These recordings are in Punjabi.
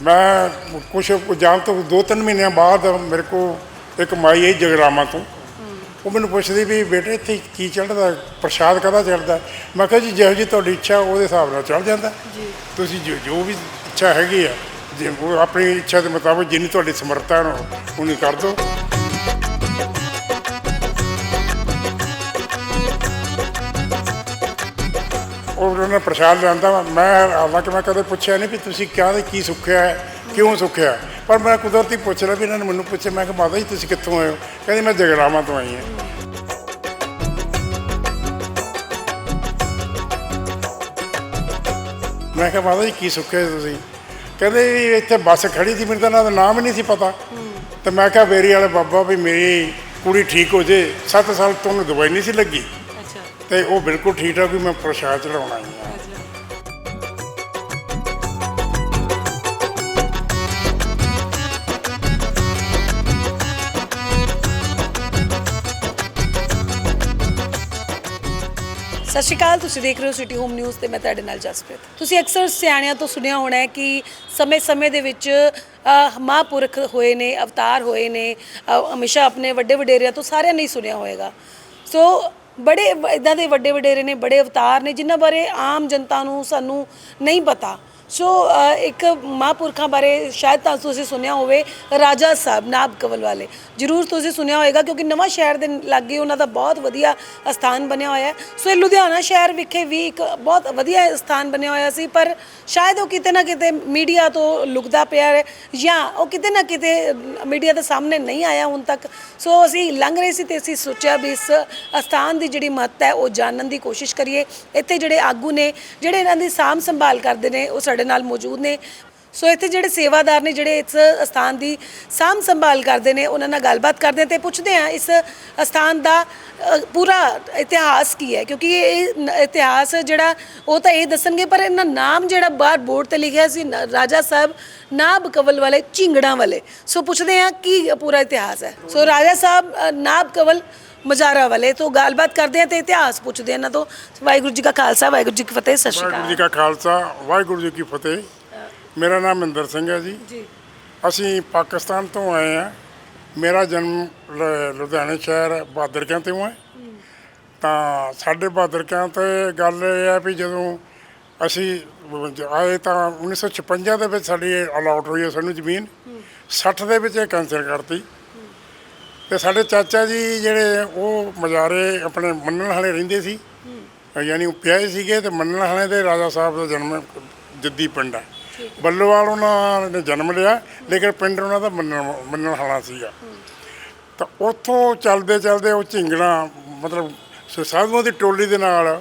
ਮੈਂ ਕੁਛ ਜਾਣ ਤੋਂ ਦੋ ਤਿੰਨ ਮਹੀਨਿਆਂ ਬਾਅਦ ਮੇਰੇ ਕੋ ਇੱਕ ਮਾਈ ਆਈ ਜਗਰਾਮਾ ਤੋਂ। ਉਹ ਮੈਨੂੰ ਪੁੱਛਦੀ ਵੀ ਬੇਟੇ ਇੱਥੇ ਕੀ ਚੜ੍ਹਦਾ ਪ੍ਰਸ਼ਾਦ ਕਦਾ ਚੜ੍ਹਦਾ ਮੈਂ ਕਿਹਾ ਜੀ ਜਿਹੋ ਜੀ ਤੁਹਾਡੀ ਇੱਛਾ ਉਹਦੇ ਹਿਸਾਬ ਨਾਲ ਚੜ੍ਹ ਜਾਂਦਾ। ਜੀ। ਤੁਸੀਂ ਜੋ ਜੋ ਵੀ ਇੱਛਾ ਹੈਗੀ ਆ ਜੇ ਉਹ ਆਪਣੀ ਇੱਛਾ ਦੇ ਮੁਤਾਬਕ ਜਿੰਨੀ ਤੁਹਾਡੀ ਸਮਰੱਥਾ ਹੈ ਉਹਨੀ ਕਰ ਦਿਓ। ਉਹ ਉਹਨਾਂ ਨੇ ਪ੍ਰਸ਼ਾਦ ਲਿਆਂਦਾ ਵਾ। ਮੈਂ ਹਾਲਾਂਕਿ ਮੈਂ ਕਦੇ ਪੁੱਛਿਆ ਨਹੀਂ ਵੀ ਤੁਸੀਂ ਕਿਹਾ ਤੇ ਕੀ ਸੁੱਖਿਆ ਹੈ, ਕਿਉਂ ਸੁੱਖਿਆ ਪਰ ਮੈਂ ਕੁਦਰਤੀ ਪੁੱਛ ਲਿਆ ਵੀ ਇਹਨਾਂ ਨੇ ਮੈਨੂੰ ਪੁੱਛਿਆ, ਮੈਂ ਕਿਹਾ ਮਾਤਾ ਜੀ, ਤੁਸੀਂ ਕਿੱਥੋਂ ਆਏ ਹੋ? ਕਹਿੰਦੀ ਮੈਂ ਜਗਰਾਵਾਂ ਤੋਂ ਆਈ ਹਾਂ। ਮੈਂ ਕਿਹਾ ਮਾਤਾ ਜੀ, ਕੀ ਸੁੱਖਿਆ ਤੁਸੀਂ? ਕਹਿੰਦੇ ਵੀ ਇੱਥੇ ਬੱਸ ਖੜੀ ਸੀ, ਮੈਨੂੰ ਤਾਂ ਇਹਨਾਂ ਦਾ ਨਾਮ ਹੀ ਨਹੀਂ ਸੀ ਪਤਾ। ਤੇ ਮੈਂ ਕਿਹਾ ਬੇਰੀ ਵਾਲੇ ਬਾਬਾ ਵੀ ਮੇਰੀ ਕੁੜੀ ਠੀਕ ਹੋ ਜੇ 7 ਸਾਲ ਤੋਂ ਉਹਨੂੰ ਦਵਾਈ ਨਹੀਂ ਸੀ ਲੱਗੀ। ਤੇ ਉਹ ਬਿਲਕੁਲ ਠੀਕ ਠਾਕ ਵੀ ਮੈਂ ਪ੍ਰਸ਼ਾਦ ਚੜਾਉਣਾ ਆਈ ਹਾਂ। ਸਤਿ ਸ਼੍ਰੀ ਅਕਾਲ ਤੁਸੀਂ ਦੇਖ ਰਹੇ ਹੋ ਸਿਟੀ ਹੋਮ ਨਿਊਜ਼ ਤੇ ਮੈਂ ਤੁਹਾਡੇ ਨਾਲ ਜਸਪ੍ਰੀਤ। ਤੁਸੀਂ ਅਕਸਰ ਸਿਆਣਿਆਂ ਤੋਂ ਸੁਣਿਆ ਹੋਣਾ ਹੈ ਕਿ ਸਮੇਂ-ਸਮੇਂ ਦੇ ਵਿੱਚ ਅਹ, ਮਹਾਂਪੁਰਖ ਹੋਏ ਨੇ ਅਵਤਾਰ ਹੋਏ ਨੇ ਹਮੇਸ਼ਾ ਆਪਣੇ ਵੱਡੇ ਵਡੇਰਿਆਂ ਤੋਂ ਸਾਰਿਆਂ ਨੇ ਹੀ ਸੁਣਿਆ ਹੋਏਗਾ। ਸੋ ਬੜੇ ਇਦਾਂ ਦੇ ਵੱਡੇ ਵਡੇਰੇ ਨੇ, ਬੜੇ ਅਵਤਾਰ ਨੇ, ਜਿਨ੍ਹਾਂ ਬਾਰੇ ਆਮ ਜਨਤਾ ਨੂੰ ਸਾਨੂੰ ਨਹੀਂ ਪਤਾ। ਸੋ ਇੱਕ ਮਹਾਂਪੁਰਖਾਂ ਬਾਰੇ ਸ਼ਾਇਦ ਤਾਂ ਤੁਸੀਂ ਸੁਣਿਆ ਹੋਵੇ, ਰਾਜਾ ਸਾਹਿਬ ਨਾਬ ਕਵਲ ਵਾਲੇ। ਜ਼ਰੂਰ ਤੁਸੀਂ ਸੁਣਿਆ ਹੋਵੇਗਾ, ਕਿਉਂਕਿ ਨਵਾਂ ਸ਼ਹਿਰ ਦੇ ਲਾਗੇ ਉਹਨਾਂ ਦਾ ਬਹੁਤ ਵਧੀਆ ਸਥਾਨ ਬਣਿਆ ਹੋਇਆ ਹੈ। ਸੋ ਇਹ ਲੁਧਿਆਣਾ ਸ਼ਹਿਰ ਵਿਖੇ ਵੀ ਇੱਕ ਬਹੁਤ ਵਧੀਆ ਸਥਾਨ ਬਣਿਆ ਹੋਇਆ ਸੀ, ਪਰ ਸ਼ਾਇਦ ਉਹ ਕਿਤੇ ਨਾ ਕਿਤੇ ਮੀਡੀਆ ਤੋਂ ਲੁਕਦਾ ਪਿਆ ਹੈ, ਜਾਂ ਉਹ ਕਿਤੇ ਨਾ ਕਿਤੇ ਮੀਡੀਆ ਦੇ ਸਾਹਮਣੇ ਨਹੀਂ ਆਇਆ ਹੁਣ ਤੱਕ। ਸੋ ਅਸੀਂ ਲੰਘ ਰਹੇ ਸੀ ਤੇ ਅਸੀਂ ਸੋਚਿਆ ਵੀ ਇਸ ਸਥਾਨ ਦੀ ਜਿਹੜੀ ਮਹੱਤਤਾ ਹੈ, ਉਹ ਜਾਣਨ ਦੀ ਕੋਸ਼ਿਸ਼ ਕਰੀਏ। ਇੱਥੇ ਜਿਹੜੇ ਆਗੂ ਨੇ, ਜਿਹੜੇ ਇਹਨਾਂ ਦੀ ਸਾਂਭ ਸੰਭਾਲ ਕਰਦੇ ਨੇ, ਉਹ ਸਾਡੇ ਨਾਲ ਮੌਜੂਦ ਨੇ। ਸੋ ਇੱਥੇ ਜਿਹੜੇ ਸੇਵਾਦਾਰ ਨੇ ਜਿਹੜੇ ਇਸ ਸਥਾਨ ਦੀ ਸਾਂਭ ਸੰਭਾਲ ਕਰਦੇ ਨੇ ਉਹਨਾਂ ਨਾਲ ਗੱਲਬਾਤ ਕਰਦੇ ਤੇ ਪੁੱਛਦੇ ਆ ਇਸ ਸਥਾਨ ਦਾ ਪੂਰਾ ਇਤਿਹਾਸ ਕੀ ਹੈ? ਕਿਉਂਕਿ ਇਹ ਇਤਿਹਾਸ ਜਿਹੜਾ ਉਹ ਤਾਂ ਇਹ ਦੱਸਣਗੇ ਪਰ ਇਹਨਾਂ ਨਾਮ ਜਿਹੜਾ ਬਾਹਰ ਬੋਰਡ ਤੇ ਲਿਖਿਆ ਸੀ ਰਾਜਾ ਸਾਹਿਬ ਨਾਬ ਕਵਲ ਵਾਲੇ ਝਿੰਗੜਾਂ ਵਾਲੇ। ਸੋ ਪੁੱਛਦੇ ਆ ਕੀ ਪੂਰਾ ਇਤਿਹਾਸ ਹੈ? ਸੋ ਰਾਜਾ ਸਾਹਿਬ ਨਾਬ ਕਵਲ ਮਜ਼ਾਰਾ ਵਾਲੇ ਤੋਂ ਗੱਲਬਾਤ ਕਰਦੇ ਆ ਤੇ ਇਤਿਹਾਸ ਪੁੱਛਦੇ ਆ ਇਹਨਾਂ ਤੋਂ। ਵਾਹਿਗੁਰੂ ਜੀ ਕਾ ਖਾਲਸਾ ਵਾਹਿਗੁਰੂ ਜੀ ਕੀ ਫਤਿਹ ਸਤਿ ਸ਼੍ਰੀ ਵਾਹਿਗੁਰੂ ਜੀ ਅਕਾਲ। ਕਾ ਖਾਲਸਾ ਵਾਹਿਗੁਰੂ ਜੀ ਕੀ ਫਤਿਹ। ਮੇਰਾ ਨਾਮ ਮਹਿੰਦਰ ਸਿੰਘ ਹੈ ਜੀ। ਜੀ। ਅਸੀਂ ਪਾਕਿਸਤਾਨ ਤੋਂ ਆਏ ਆ ਮੇਰਾ ਜਨਮ ਲ- ਲੁਧਿਆਣੇ ਸ਼ਹਿਰ ਬਹਾਦਰਕਿਆਂ ਤੋਂ ਹੈ। ਤਾਂ ਸਾਡੇ ਬਹਾਦਰਕਿਆਂ ਤੇ ਗੱਲ ਇਹ ਹੈ ਵੀ ਜਦੋਂ ਅਸੀਂ ਆਏ ਤਾਂ 1956 ਦੇ ਵਿੱਚ ਸਾਡੀ ਅਲਾਟ ਹੋਈ ਹੈ ਸਾਨੂੰ ਜ਼ਮੀਨ। 60 ਦੇ ਵਿੱਚ ਇਹ ਕੈਂਸਲ ਕਰਤੀ। ਤੇ ਸਾਡੇ ਚਾਚਾ ਜੀ ਜਿਹੜੇ ਉਹ ਮਜ਼ਾਰੇ ਆਪਣੇ ਮੰਨਣ ਵਾਲੇ ਰਹਿੰਦੇ ਸੀ। ਯਾਨੀ ਉਹ ਪਿਆਏ ਸੀਗੇ ਤੇ ਮੰਨਣ ਵਾਲੇ ਦੇ ਰਾਜਾ ਸਾਹਿਬ ਦਾ ਜਨਮ ਜੱਦੀ ਪਿੰਡ ਹੈ। ਬੱਲੋਵਾਲ ਉਹਨਾਂ ਨੇ ਜਨਮ ਲਿਆ ਲੇਕਿਨ ਪਿੰਡ ਉਹਨਾਂ ਦਾ ਮੰਨਣ ਮੰਨਣ ਵਾਲਾ ਸੀਗਾ। ਤਾਂ ਉੱਥੋਂ ਚੱਲਦੇ ਚੱਲਦੇ ਉਹ ਝਿੰਗਣਾ ਮਤਲਬ ਸਾਧੂਆਂ ਦੀ ਟੋਲੀ ਦੇ ਨਾਲ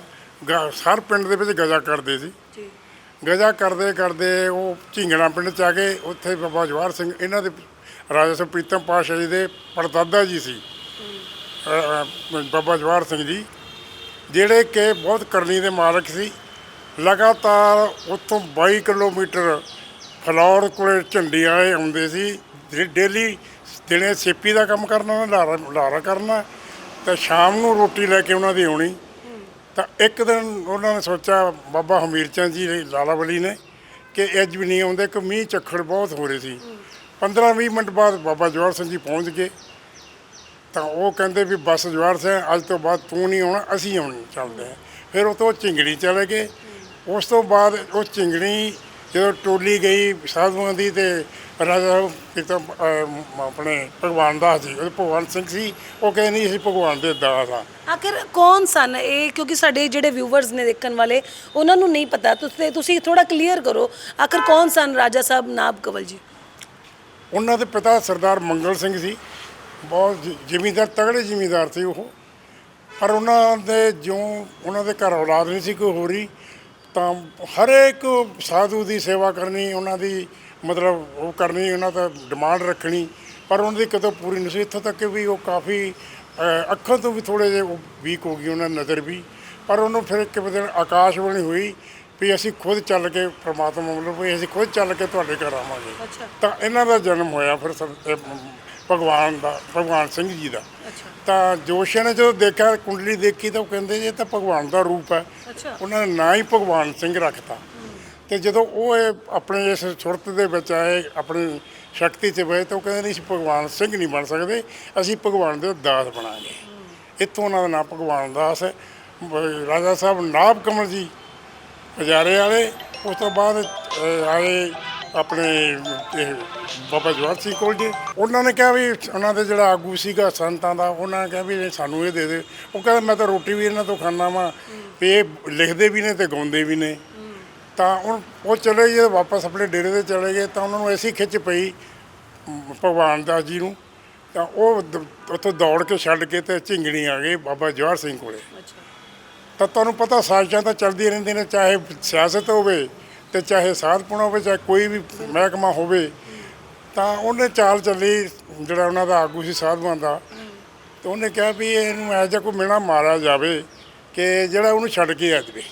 ਹਰ ਪਿੰਡ ਦੇ ਵਿੱਚ ਗਜਾ ਕਰਦੇ ਸੀ। ਜੀ। ਗਜਾ ਕਰਦੇ ਕਰਦੇ ਉਹ ਝਿੰਗਣਾ ਪਿੰਡ ਚ ਆ ਕੇ ਉੱਥੇ ਬਾਬਾ ਜਵਾਹਰ ਸਿੰਘ ਇਹਨਾਂ ਦੇ ਰਾਜਾ ਸਾਹਿਬ ਪ੍ਰੀਤਮ ਪਾਸ਼ਾ ਜੀ ਦੇ ਪੜਦਾਦਾ ਜੀ ਸੀ। ਬਾਬਾ ਜਵਾਹਰ ਸਿੰਘ ਜੀ ਜਿਹੜੇ ਕਿ ਬਹੁਤ ਕਰਨੀ ਦੇ ਮਾਲਕ ਸੀ। ਲਗਾਤਾਰ ਉੱਥੋਂ 22 ਕਿਲੋਮੀਟਰ ਫਲੌਰ ਕੋਲੇ ਝੰਡੀ ਵਾਲੇ ਆਉਂਦੇ ਸੀ ਜਿਹੜੇ ਡੇਲੀ ਦਿਨੇ ਸੇਪੀ ਦਾ ਕੰਮ ਕਰਨਾ ਉਹਨਾਂ ਲਾਰਾ ਲਾਰਾ ਕਰਨਾ, ਤਾਂ ਸ਼ਾਮ ਨੂੰ ਰੋਟੀ ਲੈ ਕੇ ਉਹਨਾਂ ਦੀ ਆਉਣੀ। ਤਾਂ ਇੱਕ ਦਿਨ ਉਹਨਾਂ ਨੇ ਸੋਚਿਆ, ਬਾਬਾ ਹਮੀਰ ਚੰਦ ਜੀ ਲਾਲਾ ਵਲੀ ਨੇ, ਕਿ ਅੱਜ ਵੀ ਨਹੀਂ ਆਉਂਦੇ ਕਿ ਮੀਂਹ ਚੱਖੜ ਬਹੁਤ ਹੋ ਰਹੇ ਸੀ। 15-20 ਮਿੰਟ ਬਾਅਦ ਬਾਬਾ ਜਵਾਹਰ ਸਿੰਘ ਜੀ ਪਹੁੰਚ ਗਏ। ਤਾਂ ਉਹ ਕਹਿੰਦੇ ਵੀ, ਬਸ ਜਵਾਹਰ ਸਿੰਘ, ਅੱਜ ਤੋਂ ਬਾਅਦ ਤੂੰ ਨਹੀਂ ਆਉਣਾ, ਅਸੀਂ ਆਉਣੀ, ਚੱਲਦੇ ਹਾਂ। ਫਿਰ ਉਹ ਤੋਂ ਝਿੰਗੜੀ ਚਲੇ ਗਏ। ਉਸ ਤੋਂ ਬਾਅਦ ਉਹ ਝਿੰਗੜੀ ਜਦੋਂ ਟੋਲੀ ਗਈ ਸਾਧੂਆਂ ਦੀ ਤੇ ਰਾਜਾ ਪਿਤਾ ਅਹ, ਆਪਣੇ ਭਗਵਾਨ ਦਾਸ ਜੀ ਉਹ ਭਗਵਾਨ ਸਿੰਘ ਸੀ ਉਹ ਕਹਿੰਦੇ ਨਹੀਂ ਅਸੀਂ ਭਗਵਾਨ ਦੇ ਦਾਸ ਆ ਆਖਿਰ ਕੌਣ ਸਨ? ਇਹ ਕਿਉਂਕਿ ਸਾਡੇ ਜਿਹੜੇ ਵਿਊਵਰਸ ਨੇ ਦੇਖਣ ਵਾਲੇ ਉਹਨਾਂ ਨੂੰ ਨਹੀਂ ਪਤਾ। ਤੁਸੀਂ ਤੁਸੀਂ ਥੋੜਾ ਕਲੀਅਰ ਕਰੋ ਆਖਿਰ ਕੌਣ ਸਨ ਰਾਜਾ ਸਾਹਿਬ ਨਾਬ ਕਵਲ ਜੀ? ਉਹਨਾਂ ਦੇ ਪਿਤਾ ਸਰਦਾਰ ਮੰਗਲ ਸਿੰਘ ਸੀ। ਬਹੁਤ ਜ਼- ਜ਼ਿਮੀਂਦਾਰ ਤਗੜੇ ਜ਼ਿਮੀਂਦਾਰ ਸੀ ਉਹ। ਪਰ ਉਹਨਾਂ ਦੇ ਜਿਉਂ ਉਹਨਾਂ ਦੇ ਘਰ ਔਲਾਦ ਨਹੀਂ ਸੀ ਕੋਈ ਹੋਰੀ। ਤਾਂ ਹਰ ਇੱਕ ਸਾਧੂ ਦੀ ਸੇਵਾ ਕਰਨੀ ਉਹਨਾਂ ਦੀ ਮਤਲਬ ਉਹ ਕਰਨੀ ਉਹਨਾਂ ਦਾ ਡਿਮਾਂਡ ਰੱਖਣੀ ਪਰ ਉਹਨਾਂ ਦੀ ਕਦੋਂ ਪੂਰੀ ਨਹੀਂ ਸੀ। ਇੱਥੋਂ ਤੱਕ ਕਿ ਵੀ ਉਹ ਕਾਫੀ ਅੱਖਾਂ ਤੋਂ ਵੀ ਥੋੜੇ ਜਿਹੇ ਵੀਕ ਹੋ ਗਈ ਉਹਨਾਂ ਦੀ ਨਜ਼ਰ ਵੀ। ਪਰ ਉਹਨੂੰ ਫਿਰ ਇੱਕ ਦਿਨ ਆਕਾਸ਼ਬਾਣੀ ਹੋਈ ਵੀ ਅਸੀਂ ਖੁਦ ਚੱਲ ਕੇ ਪ੍ਰਮਾਤਮਾ ਵੱਲੋਂ ਵੀ ਅਸੀਂ ਖੁਦ ਚੱਲ ਕੇ ਤੁਹਾਡੇ ਘਰ ਆਵਾਂਗੇ। ਤਾਂ ਇਹਨਾਂ ਦਾ ਜਨਮ ਹੋਇਆ ਫਿਰ ਸਭ- ਭਗਵਾਨ ਦਾ ਭਗਵਾਨ ਸਿੰਘ ਜੀ ਦਾ। ਤਾਂ ਜੋਸ਼ੀਆਂ ਨੇ ਜਦੋਂ ਦੇਖਿਆ ਕੁੰਡਲੀ ਦੇਖੀ ਤਾਂ ਉਹ ਕਹਿੰਦੇ ਜੀ ਇਹ ਤਾਂ ਭਗਵਾਨ ਦਾ ਰੂਪ ਹੈ। ਅੱਛਾ। ਉਹਨਾਂ ਨੇ ਨਾਂ ਹੀ ਭਗਵਾਨ ਸਿੰਘ ਰੱਖਤਾ। ਤੇ ਜਦੋਂ ਉਹ ਆਪਣੇ ਇਸ ਸੁਰਤ ਦੇ ਵਿੱਚ ਆਏ ਆਪਣੀ ਸ਼ਕਤੀ 'ਚ ਬਏ ਤਾਂ ਉਹ ਕਹਿੰਦੇ ਨਹੀਂ ਅਸੀਂ ਭਗਵਾਨ ਸਿੰਘ ਨਹੀਂ ਬਣ ਸਕਦੇ ਅਸੀਂ ਭਗਵਾਨ ਦੇ ਦਾਸ ਬਣਾਂਗੇ। ਇੱਥੋਂ ਉਹਨਾਂ ਦਾ ਨਾਮ ਭਗਵਾਨ ਦਾਸ ਰਾਜਾ ਸਾਹਿਬ ਨਾਭ ਕਮਲ ਜੀ ਹਜ਼ਾਰੇ ਵਾਲੇ ਉਸ ਤੋਂ ਬਾਅਦ ਆਏ ਆਪਣੇ ਇਹ ਬਾਬਾ ਜਵਾਹਰ ਸਿੰਘ ਕੋਲ ਜੀ। ਉਹਨਾਂ ਨੇ ਕਿਹਾ ਵੀ ਉਹਨਾਂ ਦੇ ਜਿਹੜਾ ਆਗੂ ਸੀਗਾ ਸੰਤਾਂ ਦਾ ਉਹਨਾਂ ਨੇ ਕਿਹਾ ਵੀ ਸਾਨੂੰ ਇਹ ਦੇ ਦੇ। ਉਹ ਕਹਿੰਦਾ ਮੈਂ ਤਾਂ ਰੋਟੀ ਵੀ ਇਹਨਾਂ ਤੋਂ ਖਾਣਾ ਵਾਂ ਵੀ ਇਹ ਲਿਖਦੇ ਵੀ ਨੇ ਤੇ ਗਾਉਂਦੇ ਵੀ ਨੇ। ਤਾਂ ਹੁਣ ਉਹ ਚਲੇ ਗਏ ਵਾਪਸ ਆਪਣੇ ਡੇਰੇ ਤੇ ਚਲੇ ਗਏ। ਤਾਂ ਉਹਨਾਂ ਨੂੰ ਐਸੀ ਖਿੱਚ ਪਈ ਭਗਵਾਨ ਦਾਸ ਜੀ ਨੂੰ। ਤਾਂ ਉਹ ਉੱਥੋਂ ਦੌੜ ਕੇ ਛੱਡ ਕੇ ਤੇ ਝਿੰਗਣੀ ਆ ਗਏ ਬਾਬਾ ਜਵਾਹਰ ਸਿੰਘ ਕੋਲੇ। ਤਾਂ ਤੁਹਾਨੂੰ ਪਤਾ ਸਾਜ਼ਿਸ਼ਾਂ ਤਾਂ ਚੱਲਦੀਆਂ ਰਹਿੰਦੀਆਂ ਨੇ ਚਾਹੇ ਸਿਆਸਤ ਹੋਵੇ ਤੇ ਚਾਹੇ ਸਾਧਪੁਣਾ ਹੋਵੇ ਚਾਹੇ ਕੋਈ ਵੀ ਮਹਿਕਮਾ ਹੋਵੇ ਤਾਂ ਉਹਨੇ ਚਾਲ ਚੱਲੀ ਜਿਹੜਾ ਉਹਨਾਂ ਦਾ ਆਗੂ ਸੀ ਸਾਧਵਾਂ ਦਾ। ਤੇ ਉਹਨੇ ਕਿਹਾ ਵੀ ਇਹਨੂੰ ਐ ਜਿਹਾ ਕੋਈ ਮਿਹਣਾ ਮਾਰਿਆ ਜਾਵੇ ਕਿ ਜਿਹੜਾ ਉਹਨੂੰ ਛੱਡ ਕੇ ਆ ਜਾਵੇ।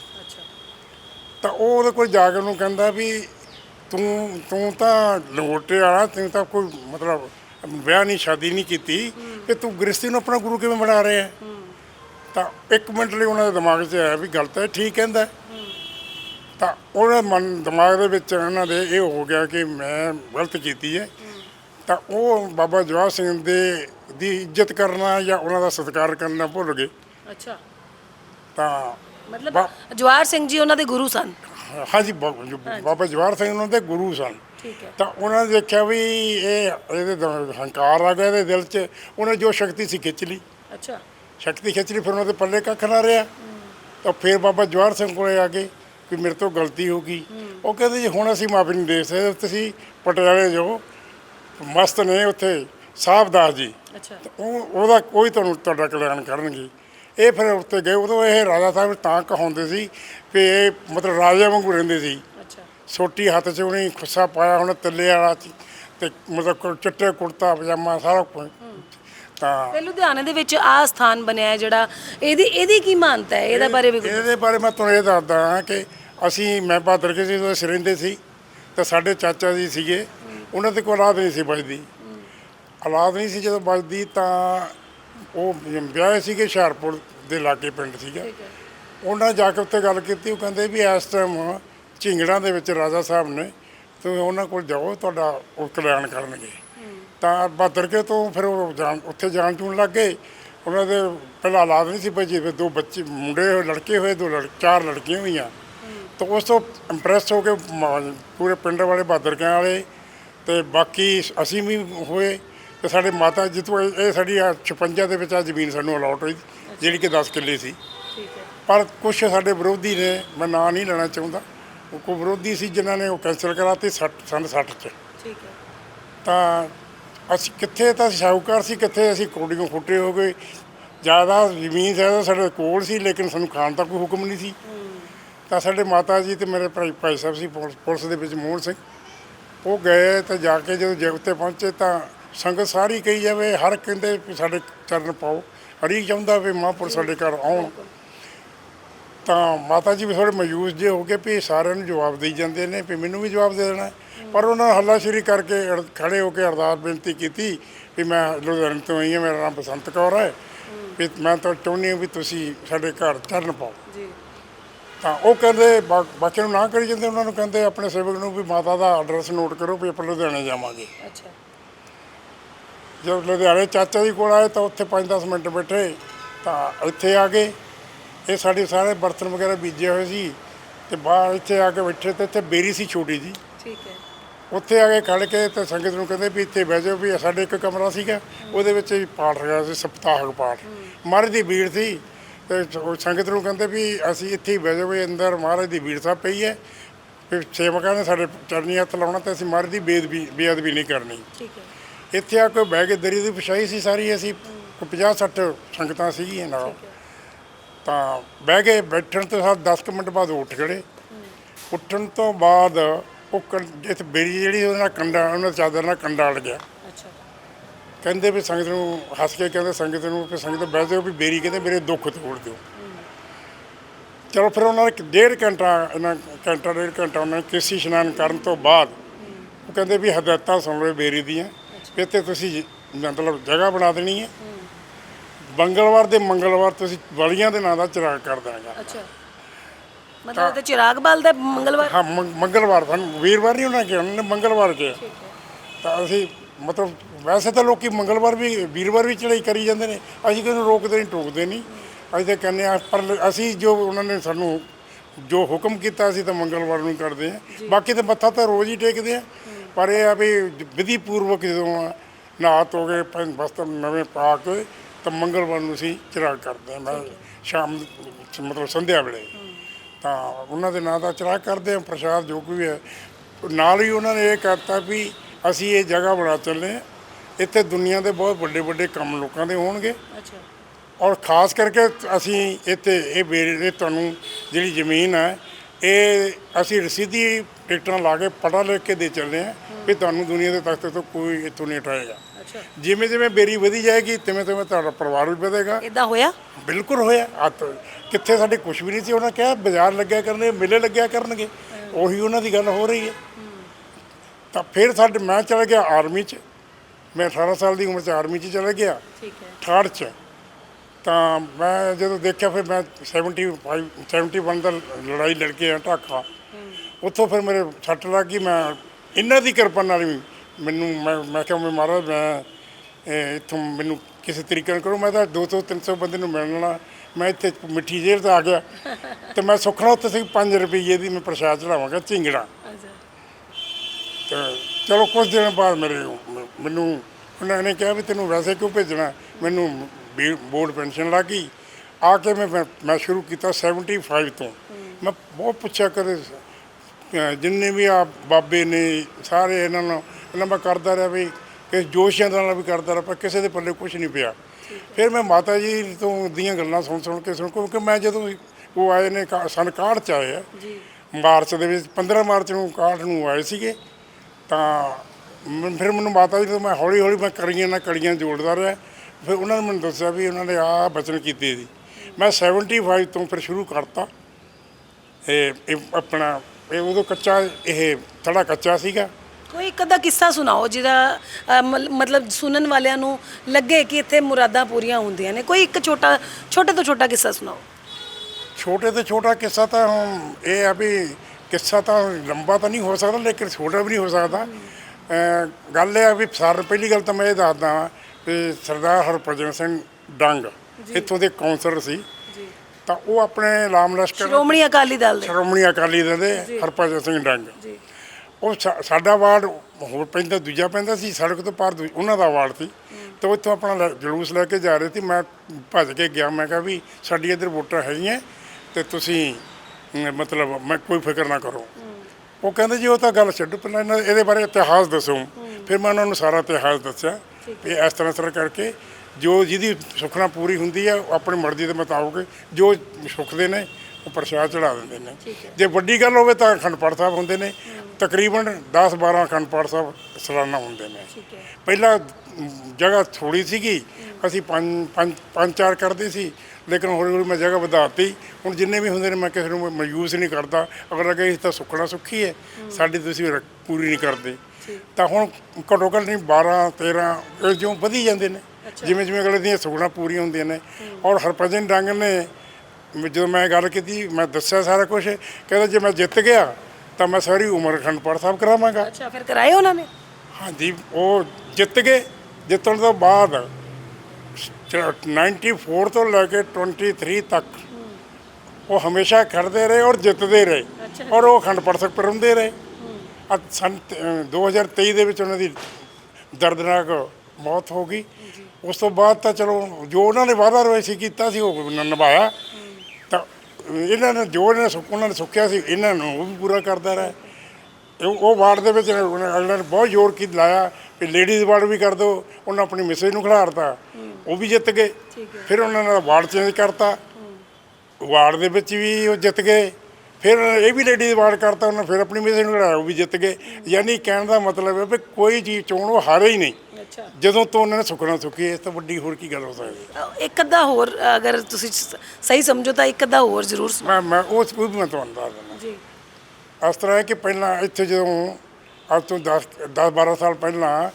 ਤਾਂ ਉਹ ਉਹਦੇ ਕੋਲ ਜਾ ਕੇ ਉਹਨੂੰ ਕਹਿੰਦਾ ਵੀ ਤੂੰ ਤੂੰ ਤਾਂ ਲੰਗੋਟੇ ਵਾਲਾ ਤੂੰ ਤਾਂ ਕੋਈ ਮਤਲਬ ਵਿਆਹ ਨਹੀਂ ਸ਼ਾਦੀ ਨਹੀਂ ਕੀਤੀ। ਤੇ ਤੂੰ ਗ੍ਰਸਤੀ ਨੂੰ ਆਪਣਾ ਗੁਰੂ ਕਿਵੇਂ ਬਣਾ ਰਿਹਾ? ਹੈ? ਤਾਂ ਇੱਕ ਮਿੰਟ ਲਈ ਉਹਨਾਂ ਦੇ ਦਿਮਾਗ 'ਚ ਆਇਆ ਵੀ ਗਲਤ ਹੈ ਠੀਕ ਕਹਿੰਦਾ। ਤਾਂ ਉਹਦੇ ਮਨ ਦਿਮਾਗ ਦੇ ਵਿੱਚ ਉਹਨਾਂ ਦੇ ਇਹ ਹੋ ਗਿਆ ਕਿ ਮੈਂ ਗਲਤ ਕੀਤੀ ਹੈ। ਤਾਂ ਉਹ ਬਾਬਾ ਜਵਾਹਰ ਸਿੰਘ ਦੇ ਦੀ ਇੱਜ਼ਤ ਕਰਨਾ ਜਾਂ ਉਹਨਾਂ ਦਾ ਸਤਿਕਾਰ ਕਰਨਾ ਭੁੱਲ ਗਏ। ਅੱਛਾ। ਤਾਂ ਮਤਲਬ ਜਵਾਹਰ ਸਿੰਘ ਜੀ ਉਹਨਾਂ ਦੇ ਗੁਰੂ ਸਨ? ਹਾਂਜੀ ਬਾਬਾ ਜਵਾਹਰ ਸਿੰਘ ਉਹਨਾਂ ਦੇ ਗੁਰੂ ਸਨ। ਤਾਂ ਉਹਨਾਂ ਨੇ ਦੇਖਿਆ ਵੀ ਇਹ ਇਹਦੇ ਹੰਕਾਰ ਆ ਗਿਆ ਇਹਦੇ ਦਿਲ 'ਚ ਉਹਨੇ ਜੋ ਸ਼ਕਤੀ ਸੀ ਖਿੱਚ ਲਈ। ਅੱਛਾ। ਸ਼ਕਤੀ ਖਿੱਚ ਲਈ ਫਿਰ ਉਹਨਾਂ ਦੇ ਪੱਲੇ ਕੱਖ ਨਾ ਰਿਹਾ। ਤਾਂ ਫਿਰ ਬਾਬਾ ਜਵਾਹਰ ਸਿੰਘ ਕੋਲੇ ਆ ਗਏ। ਕਿ ਮੇਰੇ ਤੋਂ ਗਲਤੀ ਹੋ ਗਈ। ਉਹ ਕਹਿੰਦੇ ਜੀ ਹੁਣ ਅਸੀਂ ਮਾਫੀ ਨਹੀਂ ਦੇ ਸਕਦੇ ਤੁਸੀਂ ਪਟਿਆਲੇ ਜੋ ਮਸਤ ਨੇ ਉੱਥੇ ਸਾਹਿਬਦਾਸ ਜੀ। ਅੱਛਾ। ਉਹ ਉਹਦਾ ਕੋਈ ਤੁਹਾਨੂੰ ਤੁਹਾਡਾ ਕਲਿਆਣ ਕਰਨਗੇ। ਇਹ ਫਿਰ ਉੱਤੇ ਗਏ ਉਦੋਂ ਇਹ ਰਾਜਾ ਸਾਹਿਬ ਤਾਂ ਕਹਾਉਂਦੇ ਸੀ ਵੀ ਇਹ ਮਤਲਬ ਰਾਜਾ ਵਾਂਗੂ ਰਹਿੰਦੇ ਸੀ। ਅੱਛਾ। ਛੋਟੀ ਹੱਥ 'ਚ ਉਹਨੇ ਖੁੱਸਾ ਪਾਇਆ ਹੁਣ ਤੱਲੇ ਵਾਲਾ ਤੇ ਮਤਲਬ ਕੁ- ਚਿੱਟੇ ਕੁੜਤਾ ਪਜਾਮਾ ਸਾਰਾ ਕੁਝ ਤਾਂ ਤੇ ਲੁਧਿਆਣੇ ਦੇ ਵਿੱਚ ਆ ਸਥਾਨ ਬਣਿਆ ਹੈ ਜਿਹੜਾ ਇਹਦੀ ਇਹਦੀ ਕੀ ਮਾਨਤਾ ਹੈ? ਇਹਦੇ ਬਾਰੇ ਵੀ ਕੁਝ ਇਹਦੇ ਬਾਰੇ ਮੈਂ ਤੁਹਾਨੂੰ ਇਹ ਦੱਸਦਾ ਹਾਂ ਕਿ ਅਸੀਂ ਮੈਂ ਬਹਾਦਰ ਕੇ ਸੀ ਜਦੋਂ ਅਸੀਂ ਰਹਿੰਦੇ ਸੀ ਤਾਂ ਸਾਡੇ ਚਾਚਾ ਜੀ ਸੀਗੇ ਉਹਨਾਂ ਦੇ ਕੋਲ ਔਲਾਦ ਨਹੀਂ ਸੀ ਬਚਦੀ ਔਲਾਦ ਨਹੀਂ ਸੀ ਜਦੋਂ ਬਚਦੀ ਤਾਂ ਉਹ ਵਿਆਹੇ ਸੀਗੇ ਹੁਸ਼ਿਆਰਪੁਰ ਦੇ ਲਾਗੇ ਪਿੰਡ ਸੀਗਾ। ਉਹਨਾਂ ਜਾ ਕੇ ਉੱਥੇ ਗੱਲ ਕੀਤੀ ਉਹ ਕਹਿੰਦੇ ਵੀ ਇਸ ਟਾਈਮ ਝਿੰਗੜਾਂ ਦੇ ਵਿੱਚ ਰਾਜਾ ਸਾਹਿਬ ਨੇ ਤੁਸੀਂ ਉਹਨਾਂ ਕੋਲ ਜਾਓ ਤੁਹਾਡਾ ਉਹ ਕਲਿਆਣ ਕਰਨਗੇ। ਤਾਂ ਬਹਾਦਰ ਕੇ ਤੋਂ ਫਿਰ ਉਹ ਜਾਣ ਉੱਥੇ ਜਾਣ ਚੂਣ ਲੱਗ ਗਏ। ਉਹਨਾਂ ਦੇ ਪਹਿਲਾਂ ਔਲਾਦ ਨਹੀਂ ਸੀ ਬਚੀ ਫਿਰ ਦੋ ਬੱਚੇ ਮੁੰਡੇ ਹੋਏ ਲੜਕੇ ਹੋਏ ਦੋ ਲੜ ਚਾਰ ਲੜਕੀਆਂ ਹੋਈਆਂ। ਤਾਂ ਉਸ ਤੋਂ ਇੰਪ੍ਰੈਸ ਹੋ ਕੇ ਮ- ਪੂਰੇ ਪਿੰਡ ਵਾਲੇ ਬਹਾਦਰ ਕੇ ਵਾਲੇ ਤੇ ਬਾਕੀ ਅਸੀਂ ਵੀ ਹੋਏ ਤੇ ਸਾਡੇ ਮਾਤਾ ਜਿੱਥੋਂ ਇਹ ਇਹ ਸਾਡੀ ਆਹ 56 ਦੇ ਵਿੱਚ ਆ ਜ਼ਮੀਨ ਸਾਨੂੰ ਅਲਾਟ ਹੋਈ ਜਿਹੜੀ ਕਿ 10 ਕਿੱਲੇ ਸੀ। ਠੀਕ ਹੈ। ਪਰ ਕੁਝ ਸਾਡੇ ਵਿਰੋਧੀ ਨੇ ਮੈਂ ਨਾਂ ਨਹੀਂ ਲੈਣਾ ਚਾਹੁੰਦਾ। ਉਹ ਕੋ ਵਿਰੋਧੀ ਸੀ ਜਿਨ੍ਹਾਂ ਨੇ ਉਹ ਕੈਂਸਲ ਕਰਾਤੀ 60 ਸੰਨ 60 ਚ। ਠੀਕ ਹੈ। ਤਾਂ ਅਸੀਂ ਕਿੱਥੇ ਤਾਂ ਸ਼ਾਹੂਕਾਰ ਸੀ, ਕਿੱਥੇ ਅਸੀਂ ਕੋਡੀਆਂ ਫੁੱਟੇ ਹੋ ਗਏ। ਜ਼ਿਆਦਾ ਜ਼ਮੀਨ ਜ਼ਿਆਦਾ ਸਾਡੇ ਕੋਲ ਸੀ, ਲੇਕਿਨ ਸਾਨੂੰ ਖਾਣ ਦਾ ਕੋਈ ਹੁਕਮ ਨਹੀਂ ਸੀ। ਤਾਂ ਸਾਡੇ ਮਾਤਾ ਜੀ ਤੇ ਮੇਰੇ ਭਾਈ ਭਾਈ ਸਾਹਿਬ ਸੀ ਪੁਲਿਸ ਪੁਲਿਸ ਦੇ ਵਿੱਚ ਮੋਹਨ ਸਿੰਘ। ਉਹ ਗਏ ਤਾਂ ਜਾ ਕੇ ਜਦੋਂ ਜੇ 'ਤੇ ਪਹੁੰਚੇ ਤਾਂ ਸੰਗਤ ਸਾਰੀ ਕਹੀ ਜਾਵੇ, ਹਰ ਕਹਿੰਦੇ ਵੀ ਸਾਡੇ ਚਰਨ ਪਾਓ। ਹਰੀ ਚਾਹੁੰਦਾ ਵੀ ਮਹਾਂਪੁਰ ਸਾਡੇ ਘਰ ਆਉਣ। ਤਾਂ ਮਾਤਾ ਜੀ ਵੀ ਥੋੜੇ ਮਯੂਸ ਜੇ ਹੋ ਗਏ ਵੀ ਸਾਰਿਆਂ ਨੂੰ ਜਵਾਬ ਦੇਈ ਜਾਂਦੇ ਨੇ ਵੀ ਮੈਨੂੰ ਵੀ ਜਵਾਬ ਦੇ ਦੇਣਾ। ਪਰ ਉਹਨਾਂ ਹੱਲਾਸ਼ੇਰੀ ਕਰਕੇ ਅਰ- ਖੜੇ ਹੋ ਕੇ ਅਰਦਾਸ ਬੇਨਤੀ ਕੀਤੀ ਵੀ ਮੈਂ ਲੁਧਿਆਣੇ ਤੋਂ ਆਈ ਹਾਂ ਮੇਰਾ ਨਾਮ ਬਸੰਤ ਕੌਰ ਹੈ। ਵੀ ਮੈਂ ਤਾਂ ਚਾਹੁੰਦੀ ਹਾਂ ਵੀ ਤੁਸੀਂ ਸਾਡੇ ਘਰ ਚਰਨ ਪਾਓ। ਜੀ। ਤਾਂ ਉਹ ਕਹਿੰਦੇ ਬਾ- ਬਾਕੀ ਨੂੰ ਨਾ ਕਰੀ ਜਾਂਦੇ ਉਹਨਾਂ ਨੂੰ ਕਹਿੰਦੇ ਆਪਣੇ ਸੇਵਕ ਨੂੰ ਵੀ ਮਾਤਾ ਦਾ ਐਡਰੈਸ ਨੋਟ ਕਰੋ ਵੀ ਆਪਾਂ ਲੁਧਿਆਣੇ ਜਾਵਾਂਗੇ। ਅੱਛਾ। ਜਦੋਂ ਲੁਧਿਆਣੇ ਚਾਚਾ ਜੀ ਕੋਲ ਆਏ ਤਾਂ ਉੱਥੇ 5-10 ਮਿੰਟ ਬੈਠੇ ਤਾਂ ਇੱਥੇ ਆ ਗਏ। ਇਹ ਸਾਡੇ ਸਾਰੇ ਬਰਤਨ ਵਗੈਰਾ ਬੀਜੇ ਹੋਏ ਸੀ ਤੇ ਬਾਹਰ ਇੱਥੇ ਆ ਕੇ ਬੈਠੇ ਤੇ ਇੱਥੇ ਬੇਰੀ ਸੀ ਛੋਟੀ ਜੀ ਠੀਕ ਹੈ। ਉੱਥੇ ਆ ਕੇ ਖੜ ਕੇ ਤੇ ਸੰਗਤ ਨੂੰ ਕਹਿੰਦੇ ਵੀ ਇੱਥੇ ਬਹਿ ਜਾਓ ਵੀ ਸਾਡੇ ਇੱਕ ਕਮਰਾ ਸੀਗਾ ਉਹਦੇ ਵਿੱਚ ਹੀ ਪਾਠ ਰਿਹਾ ਸੀ ਸਪਤਾਹਕ ਪਾਠ। ਮਹਾਰਾਜ ਦੀ ਭੀੜ ਸੀ ਤੇ ਉਹ ਸੰਗਤ ਨੂੰ ਕਹਿੰਦੇ ਵੀ ਅਸੀਂ ਇੱਥੇ ਹੀ ਬਹਿ ਜਾਓ ਵੀ ਅੰਦਰ ਮਹਾਰਾਜ ਦੀ ਭੀੜ ਸਾਹਿਬ ਪਈ ਹੈ। ਵੀ ਸੇਵਕਾਂ ਨੇ ਸਾਡੇ ਚਰਨੀ ਹੱਥ ਲਾਉਣਾ ਤੇ ਅਸੀਂ ਮਹਾਰਾਜ ਦੀ ਬੇਦਬੀ ਬੇਅਦਬੀ ਨਹੀਂ ਕਰਨੀ। ਠੀਕ ਹੈ। ਇੱਥੇ ਆ ਕੇ ਬਹਿ ਕੇ ਦਰੀ ਦੀ ਵਿਛਾਈ ਸੀ ਸਾਰੀ ਅਸੀਂ 50 60 ਸੰਗਤਾਂ ਸੀਗੀਆਂ ਨਾਲ। ਤਾਂ ਬਹਿ ਕੇ ਬੈਠਣ ਤੋਂ ਸਾਰ 10 ਕੁ ਮਿੰਟ ਬਾਅਦ ਉੱਠ ਖੜੇ। ਉੱਠਣ ਤੋਂ ਬਾਅਦ ਉਹ ਕੰ- ਇੱਥੇ ਬੇਰੀ ਜਿਹੜੀ ਉਹਦੇ ਨਾਲ ਕੰਡਾ ਉਹਨਾਂ ਚਾਦਰ ਨਾਲ ਕੰਡਾ ਅੜ ਗਿਆ। ਅੱਛਾ। ਕਹਿੰਦੇ ਵੀ ਸੰਗਤ ਨੂੰ ਹੱਸ ਕੇ ਕਹਿੰਦੇ ਸੰਗਤ ਨੂੰ ਵੀ ਸੰਗਤ ਬਹਿ ਜਾਓ ਵੀ ਬੇਰੀ ਕਹਿੰਦੇ ਮੇਰੇ ਦੁੱਖ ਤੋੜ ਦਿਓ। ਚਲੋ ਫਿਰ ਉਹਨਾਂ ਨੇ ਇੱਕ ਡੇਢ ਘੰਟਾ ਇਹਨਾਂ ਘੰਟਾ ਡੇਢ ਘੰਟਾ ਉਹਨਾਂ ਨੇ ਕੇਸੀ ਇਸ਼ਨਾਨ ਕਰਨ ਤੋਂ ਬਾਅਦ ਉਹ ਕਹਿੰਦੇ ਵੀ ਹਦਾਇਤਾਂ ਸੁਣ ਲਓ ਬੇਰੀ ਦੀਆਂ ਇੱਥੇ ਤੁਸੀਂ ਜ- ਮਤਲਬ ਜਗ੍ਹਾ ਬਣਾ ਦੇਣੀ ਹੈ। ਮੰਗਲਵਾਰ ਦੇ ਮੰਗਲਵਾਰ ਤੁਸੀਂ ਬਲੀਆਂ ਦੇ ਨਾਂ ਦਾ ਚਿਰਾਗ ਕਰ ਦਾਂਗਾ ਅੱਛਾ। ਮਤਲਬ ਤੇ ਚਿਰਾਗ ਬਲਦਾ ਮੰਗਲਵਾਰ? ਹਾਂ ਮੰਗ- ਮੰਗਲਵਾਰ ਸਾਨੂੰ ਵੀਰਵਾਰ ਨਹੀਂ ਉਹਨਾਂ ਕਿਹਾ ਉਹਨਾਂ ਨੇ ਮੰਗਲਵਾਰ ਕਿਹਾ। ਤਾਂ ਅਸੀਂ ਮਤਲਬ ਵੈਸੇ ਤਾਂ ਲੋਕੀ ਮੰਗਲਵਾਰ ਵੀ ਵੀਰਵਾਰ ਵੀ ਚੜਾਈ ਕਰੀ ਜਾਂਦੇ ਨੇ। ਅਸੀਂ ਕਿਸੇ ਨੂੰ ਰੋਕਦੇ ਨਹੀਂ ਟੋਕਦੇ ਨਹੀਂ। ਅਸੀਂ ਤਾਂ ਕਹਿੰਦੇ ਆ ਪਰ ਅਸੀਂ ਜੋ ਉਹਨਾਂ ਨੇ ਸਾਨੂੰ ਜੋ ਹੁਕਮ ਕੀਤਾ ਅਸੀਂ ਤਾਂ ਮੰਗਲਵਾਰ ਨੂੰ ਕਰਦੇ ਆ ਬਾਕੀ ਤਾਂ ਮੱਥਾ ਤਾਂ ਰੋਜ਼ ਹੀ ਟੇਕਦੇ ਆ ਪਰ ਇਹ ਆ ਵੀ ਵਿਧੀ ਪੂਰਵਕ ਜਦੋਂ ਆ ਨਹਾ ਧੋ ਕੇ ਪੰਜ ਵਸਤਰ ਨਵੇਂ ਪਾ ਕੇ ਤਾਂ ਮੰਗਲਵਾਰ ਨੂੰ ਅਸੀਂ ਚਿਰਾਗ ਕਰਦੇ ਆ ਮੈਂ ਸ਼ਾਮ ਮਤਲਬ ਸੰਧਿਆ ਵੇਲੇ। ਤਾਂ ਉਹਨਾਂ ਦੇ ਨਾਂ ਦਾ ਚਰਾਗ ਕਰਦੇ ਆ ਪ੍ਰਸ਼ਾਦ ਜੋ ਕੋਈ ਹੈ। ਨਾਲ ਹੀ ਉਹਨਾਂ ਨੇ ਇਹ ਕਰਤਾ ਵੀ ਅਸੀਂ ਇਹ ਜਗ੍ਹਾ ਬਣਾ ਚੱਲੇ ਹਾਂ। ਇੱਥੇ ਦੁਨੀਆ ਦੇ ਬਹੁਤ ਵੱਡੇ ਵੱਡੇ ਕੰਮ ਲੋਕਾਂ ਦੇ ਹੋਣਗੇ। ਅੱਛਾ। ਔਰ ਖਾਸ ਕਰਕੇ ਅਸੀਂ ਇੱਥੇ ਇਹ ਬੇਰ ਤੁਹਾਨੂੰ ਜਿਹੜੀ ਜ਼ਮੀਨ ਹੈ ਇਹ ਅਸੀਂ ਰਸੀਦੀ ਟਿਕਟਾਂ ਲਾ ਕੇ ਪੜਾ ਲਿਖ ਕੇ ਦੇ ਚੱਲੇ ਆ ਵੀ ਤੁਹਾਨੂੰ ਦੁਨੀਆ ਦੇ ਤਖਤ ਤੋਂ ਕੋਈ ਇੱਥੋਂ ਨਹੀਂ ਉਠਾਏਗਾ। ਜਿਵੇਂ ਜਿਵੇਂ ਬੇਰੀ ਵਧੀ ਜਾਏਗੀ ਤਿਵੇਂ ਤਿਵੇਂ ਤੁਹਾਡਾ ਪਰਿਵਾਰ ਵੀ ਵਧੇਗਾ। ਇਦਾਂ ਹੋਇਆ? ਬਿਲਕੁਲ ਹੋਇਆ। ਆ ਤਾਂ ਕਿੱਥੇ ਸਾਡੇ ਕੁਝ ਵੀ ਨਹੀਂ ਸੀ ਉਹਨਾਂ ਕਿਹਾ ਬਾਜ਼ਾਰ ਲੱਗਿਆ ਕਰਨਗੇ ਮੇਲੇ ਲੱਗਿਆ ਕਰਨਗੇ। ਉਹੀ ਉਹਨਾਂ ਦੀ ਗੱਲ ਹੋ ਰਹੀ ਹੈ। ਤਾਂ ਫਿਰ ਸਾਡੇ ਮੈਂ ਚਲਾ ਗਿਆ ਆਰਮੀ 'ਚ। ਮੈਂ 18 ਸਾਲ ਦੀ ਉਮਰ 'ਚ ਆਰਮੀ 'ਚ ਚਲਾ ਗਿਆ। ਠੀਕ ਹੈ। 68 'ਚ। ਤਾਂ ਮੈਂ ਜਦੋਂ ਦੇਖਿਆ ਫਿਰ ਮੈਂ 75 71 ਦਾ ਲੜਾਈ ਲੜ ਕੇ ਆ ਢਾਕਾ। ਉੱਥੋਂ ਫਿਰ ਮੇਰੇ ਛੱਟ ਲੱਗ ਗਈ। ਮੈਂ ਇਹਨਾਂ ਦੀ ਕਿਰਪਾ ਨਾਲ ਵੀ ਮੈਨੂੰ ਮੈਂ ਮੈਂ ਕਿਹਾ ਮੈਂ ਮਹਾਰਾਜ ਮੈਂ ਇੱਥੋਂ ਮੈਨੂੰ ਕਿਸੇ ਤਰੀਕੇ ਨਾਲ ਕਰੋ ਮੈਂ ਤਾਂ 200 300 ਬੰਦੇ ਨੂੰ ਮਿਲਣਾ ਮੈਂ ਇੱਥੇ ਮਿੱਠੀ ਜੇਲ੍ਹ ਤੇ ਆ ਗਿਆ। ਤੇ ਮੈਂ ਸੁਖਣਾ ਉੱਥੇ ਸੀ 5 ਰੁਪਏ ਦੀ ਮੈਂ ਪ੍ਰਸ਼ਾਦ ਚੜਾਵਾਂਗਾ ਝਿੰਗੜਾ। ਅੱਛਾ। ਤੇ ਚਲੋ ਕੁਝ ਦਿਨ ਬਾਅਦ ਮੇਰੇ ਮੈਨੂੰ ਉਹਨਾਂ ਨੇ ਕਿਹਾ ਵੀ ਤੈਨੂੰ ਵੈਸੇ ਕਿਉਂ ਭੇਜਣਾ? ਮੈਨੂੰ ਬੋਰਡ ਪੈਨਸ਼ਨ ਲੱਗ ਗਈ। ਆ ਕੇ ਮੈਂ ਮੈਂ- ਸ਼ੁਰੂ ਕੀਤਾ 75 ਤੋਂ। ਮੈਂ ਬਹੁਤ ਪੁੱਛਿਆ ਅਹ ਜਿੰਨੇ ਵੀ ਆ ਬਾਬੇ ਨੇ ਸਾਰੇ ਇਹਨਾਂ ਨੂੰ ਇਹਨਾਂ ਮੈਂ ਕਰਦਾ ਰਿਹਾ ਵੀ ਕਿ ਜੋਸ਼ੀਆਂ ਨਾਲ ਵੀ ਕਰਦਾ ਰਿਹਾ ਪਰ ਕਿਸੇ ਦੇ ਪੱਲੇ ਕੁਝ ਨਹੀਂ ਪਿਆ। ਫਿਰ ਮੈਂ ਮਾਤਾ ਜੀ ਤੋਂ ਦੀਆਂ ਗੱਲਾਂ ਸੁਣ ਸੁਣ ਕੇ ਸੁਣ ਕਿਉਂਕਿ ਮੈਂ ਜਦੋਂ ਉਹ ਆਏ ਨੇ ਸਨ 61 ਚ ਆਏ ਆ। ਜੀ। ਮਾਰਚ ਦੇ ਵਿੱਚ 15 ਮਾਰਚ ਨੂੰ ਕਾਠ ਨੂੰ ਆਏ ਸੀਗੇ ਤਾਂ ਫਿਰ ਮੈਨੂੰ ਮਾਤਾ ਜੀ ਤੋਂ ਮੈਂ ਹੌਲੀ ਹੌਲੀ ਮੈਂ ਕੜੀਆਂ ਨਾਲ ਕੜੀਆਂ ਜੋੜਦਾ ਰਿਹਾ। ਫਿਰ ਉਹਨਾਂ ਨੇ ਮੈਨੂੰ ਦੱਸਿਆ ਵੀ ਉਹਨਾਂ ਨੇ ਆਹ ਬਚਨ ਕੀਤੇ ਸੀ। ਮੈਂ 75 ਤੋਂ ਫਿਰ ਸ਼ੁਰੂ ਕਰਤਾ। ਇਹ ਇਹ ਆਪਣਾ ਇਹ ਉਦੋਂ ਕੱਚਾ ਇਹ ਥੋੜਾ ਕੱਚਾ ਸੀਗਾ। ਕੋਈ ਇੱਕ ਅੱਧਾ ਕਿੱਸਾ ਸੁਣਾਓ ਜਿਹਦਾ ਅ, ਮਲ- ਮਤਲਬ ਸੁਣਨ ਵਾਲਿਆਂ ਨੂੰ ਲੱਗੇ ਕਿ ਇੱਥੇ ਮੁਰਾਦਾਂ ਪੂਰੀਆਂ ਹੁੰਦੀਆਂ ਨੇ। ਕੋਈ ਇੱਕ ਛੋਟਾ ਛੋਟੇ ਤੋਂ ਛੋਟਾ ਕਿੱਸਾ ਸੁਣਾਓ। ਛੋਟੇ ਤੋਂ ਛੋਟਾ ਕਿੱਸਾ ਤਾਂ ਹੁਣ ਇਹ ਆ ਵੀ ਕਿੱਸਾ ਤਾਂ ਲੰਬਾ ਤਾਂ ਨਹੀਂ ਹੋ ਸਕਦਾ ਲੇਕਿਨ ਛੋਟਾ ਵੀ ਨਹੀਂ ਹੋ ਸਕਦਾ। ਅਮ ਗੱਲ ਇਹ ਆ ਵੀ ਸਰ ਪਹਿਲੀ ਗੱਲ ਤਾਂ ਮੈਂ ਇਹ ਦੱਸਦਾ ਵਾਂ ਵੀ ਸਰਦਾਰ ਹਰਭਜਨ ਸਿੰਘ ਡੰਗ ਇੱਥੋਂ ਦੇ ਕੌਂਸਲਰ ਸੀ। ਤਾਂ ਉਹ ਆਪਣੇ ਰਾਮ ਲਸ਼ਕਰ ਸ਼੍ਰੋਮਣੀ ਅਕਾਲੀ ਦਲ ਦੇ। ਸ਼੍ਰੋਮਣੀ ਅਕਾਲੀ ਦਲ ਦੇ ਹਰਭਜਨ ਸਿੰਘ ਡੰਗ। ਜੀ। ਉਹ ਸਾ- ਸਾਡਾ ਵਾਰਡ ਹੋਰ ਪੈਂਦਾ, ਦੂਜਾ ਪੈਂਦਾ ਸੀ, ਸੜਕ ਤੋਂ ਪਾਰ ਦੂ- ਉਹਨਾਂ ਦਾ ਵਾਰਡ ਸੀ। ਤੇ ਉੱਥੋਂ ਆਪਣਾ ਲੈ- ਜਲੂਸ ਲੈ ਕੇ ਜਾ ਰਹੇ ਸੀ। ਮੈਂ ਭੱਜ ਕੇ ਗਿਆ, ਮੈਂ ਕਿਹਾ ਵੀ ਸਾਡੀ ਇੱਧਰ ਵੋਟਾਂ ਹੈਗੀਆਂ, ਤੇ ਤੁਸੀਂ ਮਤਲਬ ਮੈਂ ਕੋਈ ਫਿਕਰ ਨਾ ਕਰੋ। ਉਹ ਕਹਿੰਦੇ ਜੀ, ਉਹ ਤਾਂ ਗੱਲ ਛੱਡੋ, ਪਹਿਲਾਂ ਇਹਨਾਂ ਇਹਦੇ ਬਾਰੇ ਇਤਿਹਾਸ ਦੱਸੋ। ਫਿਰ ਮੈਂ ਉਹਨਾਂ ਨੂੰ ਸਾਰਾ ਇਤਿਹਾਸ ਦੱਸਿਆ, ਵੀ ਇਸ ਤਰ੍ਹਾਂ ਤਰ੍ਹਾਂ ਕਰਕੇ ਜੋ ਜਿਹਦੀ ਸੁਖਨਾ ਪੂਰੀ ਹੁੰਦੀ ਹੈ, ਉਹ ਆਪਣੀ ਮਰਜ਼ੀ ਦੇ ਮੁਤਾਬਕ ਜੋ ਸੁਖਦੇ ਨੇ ਉਹ ਪ੍ਰਸ਼ਾਦ ਚੜਾ ਦਿੰਦੇ ਨੇ। ਜੇ ਵੱਡੀ ਗੱਲ ਹੋਵੇ ਤਾਂ ਅਖੰਡ ਪਾਠ ਸਾਹਿਬ ਹੁੰਦੇ ਨੇ। ਤਕਰੀਬਨ 10 12 ਅਖੰਡ ਪਾਠ ਸਾਹਿਬ ਸਾਲਾਨਾ ਹੁੰਦੇ ਨੇ। ਪਹਿਲਾਂ ਜਗ੍ਹਾ ਥੋੜੀ ਸੀਗੀ। ਅਸੀਂ ਪੰਜ ਪੰਜ ਪੰਜ ਚਾਰ ਕਰਦੇ ਸੀ। ਲੇਕਿਨ ਹੌਲੀ ਹੌਲੀ ਮੈਂ ਜਗ੍ਹਾ ਵਧਾਤੀ। ਹੁਣ ਜਿੰਨੇ ਵੀ ਹੁੰਦੇ ਨੇ ਮੈਂ ਕਿਸੇ ਨੂੰ ਮਯੂਸ ਨਹੀਂ ਕਰਦਾ। ਅਗਰ ਅਗੇ ਇਸ ਤਾਂ ਸੁੱਕਣਾ ਸੁੱਖੀ ਹੈ। ਸਾਡੀ ਤੁਸੀਂ ਪੂਰੀ ਨਹੀਂ ਕਰਦੇ। ਤਾਂ ਹੁਣ ਘੱਟੋ ਘੱਟ ਨਹੀਂ 12 13 ਇਹ ਜਿਉਂ ਵਧੀ ਜਾਂਦੇ ਨੇ। ਜਿਵੇਂ ਜਿਵੇਂ ਅਗਲੇ ਦੀਆਂ ਸੁਖਣਾ ਪੂਰੀਆਂ ਹੁੰਦੀਆਂ ਨੇ। ਔਰ ਹਰਭਜਨ ਡੰਗ ਨੇ ਜਦੋਂ ਮੈਂ ਗੱਲ ਕੀਤੀ ਮੈਂ ਦੱਸਿਆ ਸਾਰਾ ਕੁਝ ਕਹਿੰਦਾ ਜੇ ਮੈਂ ਜਿੱਤ ਗਿਆ ਤਾਂ ਮੈਂ ਸਾਰੀ ਉਮਰ ਅਖੰਡ ਪਾਠ ਸਾਹਿਬ ਕਰਾਵਾਂਗਾ। ਅੱਛਾ ਫਿਰ ਕਰਾਏ ਉਹਨਾਂ ਨੇ? ਹਾਂਜੀ ਉਹ ਜਿੱਤ ਗਏ। ਜਿੱਤਣ ਤੋਂ ਬਾਅਦ ਚ- 94 ਤੋਂ ਲੈ ਕੇ 23 ਤੱਕ ਉਹ ਹਮੇਸ਼ਾ ਖੜਦੇ ਰਹੇ ਔਰ ਜਿੱਤਦੇ ਰਹੇ। ਔਰ ਉਹ ਅਖੰਡ ਪਾਠ ਸਾਹਿਬ ਪਰਮਦੇ ਰਹੇ। ਆ ਸਨ ਤ- ਅਹ 2023 ਦੇ ਵਿੱਚ ਉਹਨਾਂ ਦੀ ਦਰਦਨਾਕ ਮੌਤ ਹੋ ਗਈ। ਉਸ ਤੋਂ ਬਾਅਦ ਤਾਂ ਚਲੋ ਜੋ ਉਹਨਾਂ ਨੇ ਵਾਅਦਾ ਰੋਏ ਸੀ ਕੀਤਾ ਸੀ ਉਹ ਨ- ਨਿਭਾਇਆ। ਇਹਨਾਂ ਨੇ ਜੋ ਇਹਨਾਂ ਨੇ ਸੁੱਖ- ਉਹਨਾਂ ਨੇ ਸੁੱਕਿਆ ਸੀ ਇਹਨਾਂ ਨੂੰ ਉਹ ਵੀ ਪੂਰਾ ਕਰਦਾ ਰਿਹਾ। ਉਹ ਉਹ ਵਾਰਡ ਦੇ ਵਿੱਚ ਅਗਲੇ ਨੇ ਬਹੁਤ ਜ਼ੋਰ ਕੀ ਲਾਇਆ ਕਿ ਲੇਡੀਜ਼ ਵਾਰਡ ਵੀ ਕਰ ਦਿਓ ਉਹਨਾਂ ਆਪਣੀ ਮਿਸੇਜ ਨੂੰ ਖਿਲਾਰਤਾ। ਉਹ ਵੀ ਜਿੱਤ ਗਏ। ਫਿਰ ਉਹਨਾਂ ਨੇ ਵਾਰਡ ਚੇਂਜ ਕਰਤਾ। ਵਾਰਡ ਦੇ ਵਿੱਚ ਵੀ ਉਹ ਜਿੱਤ ਗਏ। ਫਿਰ ਇਹ ਵੀ ਲੇਡੀਜ਼ ਵਾਰਡ ਕਰਤਾ ਉਹਨਾਂ ਫਿਰ ਆਪਣੀ ਮਿਸੇਜ ਨੂੰ ਖਿਲਾਰਿਆ ਉਹ ਵੀ ਜਿੱਤ ਗਏ। ਯਾਨੀ ਕਹਿਣ ਦਾ ਮਤਲਬ ਹੈ ਵੀ ਕੋਈ ਚੀਜ਼ ਚੋਣ ਉਹ ਹਾਰੇ ਹੀ ਨਹੀਂ। ਅੱਛਾ। ਜਦੋਂ ਤੋਂ ਉਹਨਾਂ ਨੇ ਸੁਖਣਾ ਸੁਖੀ ਇਸ ਤੋਂ ਵੱਡੀ ਹੋਰ ਕੀ ਗੱਲ ਹੋ ਸਕਦੀ? ਹੈ? ਇੱਕ ਅੱਧਾ ਹੋਰ ਅਗਰ ਤੁਸੀਂ ਸ- ਸਹੀ ਸਮਝੋ ਤਾਂ ਇੱਕ ਅੱਧਾ ਹੋਰ ਜ਼ਰੂਰ ਸੁਣਾਓ ਮੈਂ ਮੈਂ ਉਸ ਕੋਈ ਵੀ ਮੈਂ ਤੁਹਾਨੂੰ ਦੱਸ ਦਿੰਦਾ। ਜੀ। ਇਸ ਤਰ੍ਹਾਂ ਹੈ ਕਿ ਪਹਿਲਾਂ ਇੱਥੇ ਜਦੋਂ ਅੱਜ ਤੋਂ 10 10 12 ਸਾਲ ਪਹਿਲਾਂ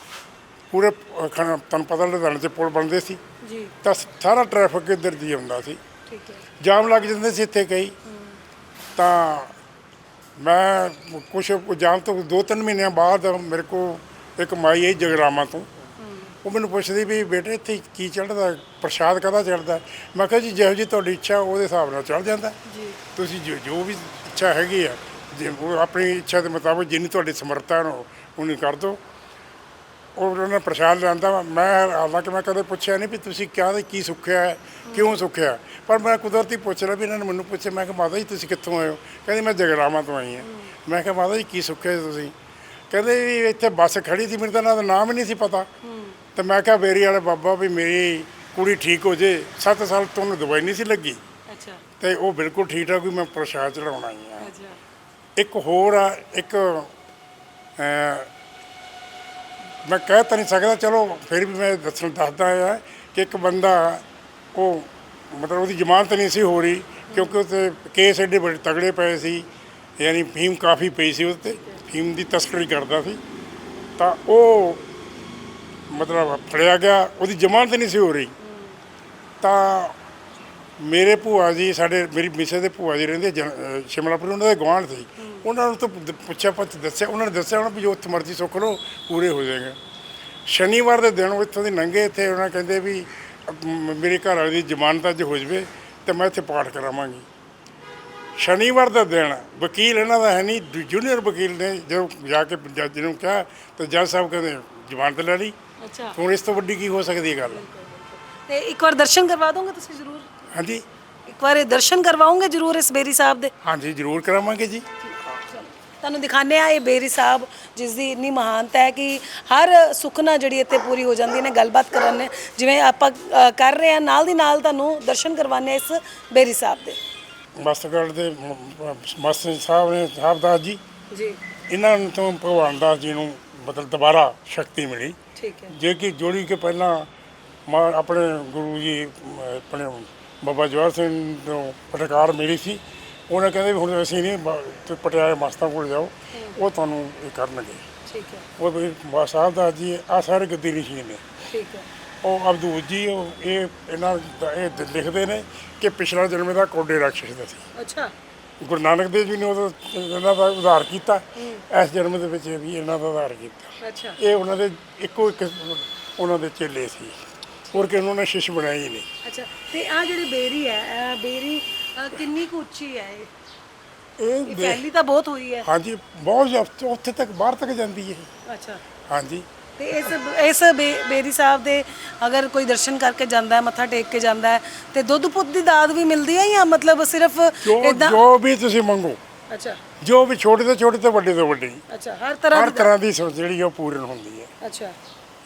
ਪੂਰੇ ਅ, ਖਣ- ਤੁਹਾਨੂੰ ਪਤਾ ਲੁਧਿਆਣੇ 'ਚ ਪੁਲ ਬਣਦੇ ਸੀ। ਜੀ। ਤਾਂ ਸਾਰਾ ਟ੍ਰੈਫਿਕ ਇੱਧਰ ਦੀ ਆਉਂਦਾ ਸੀ। ਠੀਕ ਹੈ। ਜਾਮ ਲੱਗ ਜਾਂਦੇ ਸੀ ਇੱਥੇ ਕਈ। ਤਾਂ ਮੈਂ ਕੁਛ ਜਾਣ ਤੋਂ ਦੋ ਤਿੰਨ ਮਹੀਨਿਆਂ ਬਾਅਦ ਮੇਰੇ ਕੋ ਇੱਕ ਮਾਈ ਆਈ ਜਗਰਾਮਾ ਤੋਂ। ਉਹ ਮੈਨੂੰ ਪੁੱਛਦੀ ਵੀ ਬੇਟੇ ਇੱਥੇ ਕੀ ਚੜਦਾ ਪ੍ਰਸ਼ਾਦ ਕਦਾ ਚੜਦਾ ਮੈਂ ਕਿਹਾ ਜੀ ਜਿਹੋ ਜੀ ਤੁਹਾਡੀ ਇੱਛਾ ਉਹਦੇ ਹਿਸਾਬ ਨਾਲ ਚੜ ਜਾਂਦਾ। ਜੀ। ਤੁਸੀਂ ਜੋ ਜੋ ਵੀ ਇੱਛਾ ਹੈਗੀ ਆ ਜੇ ਉਹ ਆਪਣੀ ਇੱਛਾ ਦੇ ਮੁਤਾਬਕ ਜਿੰਨੀ ਤੁਹਾਡੀ ਸਮਰੱਥਾ ਨੂੰ ਉਹਨੂੰ ਕਰ ਦਿਓ ਉਹ ਉਹਨਾਂ ਪ੍ਰਸ਼ਾਦ ਲਿਆਂਦਾ ਵਾ। ਮੈਂ ਹਾਲਾਂਕਿ ਮੈਂ ਕਦੇ ਪੁੱਛਿਆ ਨਹੀਂ ਵੀ ਤੁਸੀਂ ਕਿਆ ਕੀ ਸੁੱਖਿਆ ਕਿਉਂ ਸੁੱਖਿਆ ਪਰ ਮੈਂ ਕੁਦਰਤੀ ਪੁੱਛ ਲਿਆ ਵੀ ਇਹਨਾਂ ਨੇ ਮੈਨੂੰ ਪੁੱਛਿਆ ਮੈਂ ਕਿਹਾ ਮਾਤਾ ਜੀ ਤੁਸੀਂ ਕਿੱਥੋਂ ਆਏ ਹੋ? ਕਹਿੰਦੀ ਮੈਂ ਜਗਰਾਵਾਂ ਤੋਂ ਆਈ ਹਾਂ। ਮੈਂ ਕਿਹਾ ਮਾਤਾ ਜੀ ਕੀ ਸੁੱਖਿਆ ਤੁਸੀਂ? ਕਹਿੰਦੇ ਵੀ ਇੱਥੇ ਬੱਸ ਖੜੀ ਸੀ ਮੈਨੂੰ ਤਾਂ ਨਾਮ ਹੀ ਨਹੀਂ ਸੀ ਪਤਾ। ਤੇ ਮੈਂ ਕਿਹਾ ਬੇਰੀ ਵਾਲੇ ਬਾਬਾ ਵੀ ਮੇਰੀ ਕੁੜੀ ਠੀਕ ਹੋ ਜੇ। 7 ਸਾਲ ਤੋਂ ਉਹਨੂੰ ਦਵਾਈ ਨਹੀਂ ਸੀ ਲੱਗੀ। ਅੱਛਾ। ਤੇ ਉਹ ਬਿਲਕੁਲ ਠੀਕ ਠਾਕ ਵੀ ਮੈਂ ਪ੍ਰਸ਼ਾਦ ਚੜਾਉਣ ਆਈ ਹਾਂ। ਅੱਛਾ। ਇੱਕ ਹੋਰ ਆ ਇੱਕ ਮੈਂ ਕਹਿ ਤਾਂ ਨਹੀਂ ਸਕਦਾ ਚਲੋ ਫਿਰ ਵੀ ਮੈਂ ਦੱਸਣ ਦੱਸਦਾ ਆ ਕਿ ਇੱਕ ਬੰਦਾ ਉਹ ਮਤਲਬ ਉਹਦੀ ਜ਼ਮਾਨਤ ਨਹੀਂ ਸੀ ਹੋ ਰਹੀ ਕਿਉਂਕਿ ਉਹਤੇ ਕੇਸ ਐਡੇ ਬੜੇ ਤਗੜੇ ਪਏ ਸੀ ਯਾਨੀ ਫੀਮ ਕਾਫੀ ਪਈ ਸੀ ਉਹਤੇ ਫੀਮ ਦੀ ਤਸਕਰੀ ਕਰਦਾ ਸੀ। ਤਾਂ ਉਹ ਮਤਲਬ ਫੜਿਆ ਗਿਆ, ਉਹਦੀ ਜ਼ਮਾਨਤ ਨਹੀਂ ਸੀ ਹੋ ਰਹੀ। ਤਾਂ ਮੇਰੇ ਭੂਆ ਜੀ, ਸਾਡੇ, ਮੇਰੀ ਮਿਸੇ ਦੇ ਭੂਆ ਜੀ ਰਹਿੰਦੇ, ਜਨ- ਅਹ ਸ਼ਿਮਲਾਪੁਰ, ਉਹਨਾਂ ਦੇ ਗੁਆਂਢ ਸੀ। ਉਹਨਾਂ ਨੂੰ ਤਾਂ ਪੁੱਛਿਆ, ਪੱਛ ਦੱਸਿਆ, ਉਹਨਾਂ ਨੇ ਦੱਸਿਆ ਉਹਨਾਂ ਵੀ ਜੋ ਉੱਥੇ ਮਰਜ਼ੀ ਸੁੱਖ ਲਓ, ਪੂਰੇ ਹੋ ਜਾਏਗਾ। ਸ਼ਨੀਵਾਰ ਦੇ ਦਿਨ ਉਹ ਇੱਥੋਂ ਦੀ ਨੰਗੇ ਇੱਥੇ ਉਹਨਾਂ ਕਹਿੰਦੇ ਵੀ ਮੇਰੇ ਘਰ ਵਾਲੇ ਦੀ ਜ਼ਮਾਨਤ ਅੱਜ ਹੋ ਜਵੇ, ਤੇ ਮੈਂ ਇੱਥੇ ਪਾਠ ਕਰਾਵਾਂਗੀ। ਸ਼ਨੀਵਾਰ ਦਾ ਦਿਨ, ਵਕੀਲ ਇਹਨਾਂ ਦਾ ਹੈ ਨਹੀਂ, ਜੂਨੀਅਰ ਵਕੀਲ ਨੇ ਜਦੋਂ ਜਾ ਕੇ ਜੱਜ ਨੂੰ ਕਿਹਾ, ਤਾਂ ਜੱਜ ਸਾਹਿਬ ਕਹਿੰਦੇ, ਜ਼ਮਾਨਤ ਲੈ ਲਈ। ਅੱਛਾ। ਹੁਣ ਇਸ ਤੋਂ ਵੱਡੀ ਕੀ ਹੋ ਸਕਦੀ ਹੈ ਗੱਲ? ਤੇ ਇੱਕ ਵਾਰ ਦਰਸ਼ਨ ਕਰਵਾ ਦੋਗੇ ਤੁਸੀਂ ਜ਼ਰੂਰ? ਹਾਂਜੀ। ਇੱਕ ਵਾਰ ਇਹ ਦਰਸ਼ਨ ਕਰਵਾਓਗੇ ਜ਼ਰੂਰ ਇਸ ਬੇਰੀ ਸਾਹਿਬ ਦੇ? ਹਾਂਜੀ ਜ਼ਰੂਰ ਕਰਾਵਾਂਗੇ ਜੀ। ਤੁਹਾਨੂੰ ਦਿਖਾਣੇ ਆ ਇਹ ਬੇਰੀ ਸਾਹਿਬ ਜਿਸ ਦੀ ਇੰਨੀ ਮਹਾਨਤਾ ਹੈ ਕਿ ਹਰ ਸੁਖਨਾ ਜਿਹੜੀ ਇੱਥੇ ਪੂਰੀ ਹੋ ਜਾਂਦੀ ਨੇ ਗੱਲਬਾਤ ਕਰਨ ਨੇ ਜਿਵੇਂ ਆਪਾਂ ਅ, ਕਰ ਰਹੇ ਆ ਨਾਲ ਦੀ ਨਾਲ ਤੁਹਾਨੂੰ ਦਰਸ਼ਨ ਕਰਵਾਣੇ ਇਸ ਬੇਰੀ ਸਾਹਿਬ ਦੇ। ਮਸਤਗੜ੍ਹ ਦੇ ਮਸਤ ਸਾਹਿਬ ਨੇ ਸਾਹਿਬਦਾਸ ਜੀ। ਜੀ। ਇਹਨਾਂ ਤੋਂ ਭਗਵਾਨ ਦਾਸ ਜੀ ਨੂੰ ਮਤਲਬ ਦੁਬਾਰਾ ਸ਼ਕਤੀ ਮਿਲੀ। ਠੀਕ ਹੈ। ਜੇ ਕਿ ਜੋੜੀ ਕੇ ਪਹਿਲਾਂ ਮਾ- ਆਪਣੇ ਗੁਰੂ ਜੀ ਅਮ, ਆਪਣੇ ਬਾਬਾ ਜਵਾਹਰ ਸਿੰਘ ਤੋਂ ਪਟਕਾਰ ਮਿਲੀ ਸੀ। ਉਹਨੇ ਕਹਿੰਦੇ ਵੀ ਹੁਣ ਅਸੀਂ ਨਹੀਂ ਬ- ਤੇ ਪਟਿਆਲੇ ਮਸਤਾਂ ਕੋਲ ਜਾਓ। ਉਹ ਤੁਹਾਨੂੰ ਇਹ ਕਰਨਗੇ। ਠੀਕ ਹੈ। ਉਹ ਵੀ ਬਾਬਾ ਸਾਹਿਬਦਾਸ ਜੀ ਆ ਸਾਰੇ ਗੱਦੀ ਰਿਸ਼ੀ ਨੇ। ਠੀਕ ਹੈ। ਉਹ ਅਬਦੂਲ ਜੀ ਉਹ ਇਹ ਇਹਨਾਂ ਦਾ ਇਹ ਦ- ਲਿਖਦੇ ਨੇ ਕਿ ਪਿਛਲਾ ਜਨਮ ਦਾ ਕੋਡੇ ਰਾਖਸ਼ ਦਾ ਸੀ। ਅੱਛਾ। ਗੁਰੂ ਨਾਨਕ ਦੇਵ ਜੀ ਨੇ ਉਹ ਇਹਨਾਂ ਦਾ ਉਧਾਰ ਕੀਤਾ। ਇਸ ਜਨਮ ਦੇ ਵਿੱਚ ਵੀ ਇਹਨਾਂ ਦਾ ਉਧਾਰ ਕੀਤਾ। ਅੱਛਾ। ਇਹ ਉਹਨਾਂ ਦੇ ਇੱਕੋ ਇੱਕ ਉਹਨਾਂ ਦੇ ਚੇਲੇ ਸੀ। ਹੋਰ ਕਿ ਉਹਨਾਂ ਨੇ ਸ਼ਿਸ਼ ਬਣਾਈ ਨਹੀਂ। ਅੱਛਾ ਤੇ ਆ ਜਿਹੜੀ ਬੇਰੀ ਹੈ ਬੇਰੀ ਕਿੰਨੀ ਕੁ ਉੱਚੀ ਹੈ ਇਹ? ਫੈਲੀ ਤਾਂ ਬਹੁਤ ਹੋਈ ਹੈ। ਹਾਂਜੀ ਬਹੁਤ ਉੱਥੇ ਤੱਕ ਬਾਹਰ ਤੱਕ ਜਾਂਦੀ ਹੈ। ਅੱਛਾ। ਹਾਂਜੀ। ਤੇ ਇਸ ਇਸ ਬੇ- ਬੇਰੀ ਸਾਹਿਬ ਦੇ ਅਗਰ ਕੋਈ ਦਰਸ਼ਨ ਕਰਕੇ ਜਾਂਦਾ ਹੈ ਮੱਥਾ ਟੇਕ ਕੇ ਜਾਂਦਾ ਹੈ ਤੇ ਦੁੱਧ ਪੁੱਤ ਦੀ ਦਾਤ ਵੀ ਮਿਲਦੀ ਹੈ ਜਾਂ ਮਤਲਬ ਸਿਰਫ ਜੋ ਇਦਾਂ ਜੋ ਵੀ ਤੁਸੀਂ ਮੰਗੋ। ਅੱਛਾ। ਜੋ ਵੀ ਛੋਟੇ ਤੋਂ ਛੋਟੇ ਤੋਂ ਵੱਡੇ ਤੋਂ ਵੱਡੀ। ਅੱਛਾ ਹਰ ਤਰ੍ਹਾਂ ਹਰ ਦੀ ਤਰ੍ਹਾਂ ਦੀ ਸੋਚ ਜਿਹੜੀ ਉਹ ਪੂਰਨ ਹੁੰਦੀ ਹੈ। ਅੱਛਾ।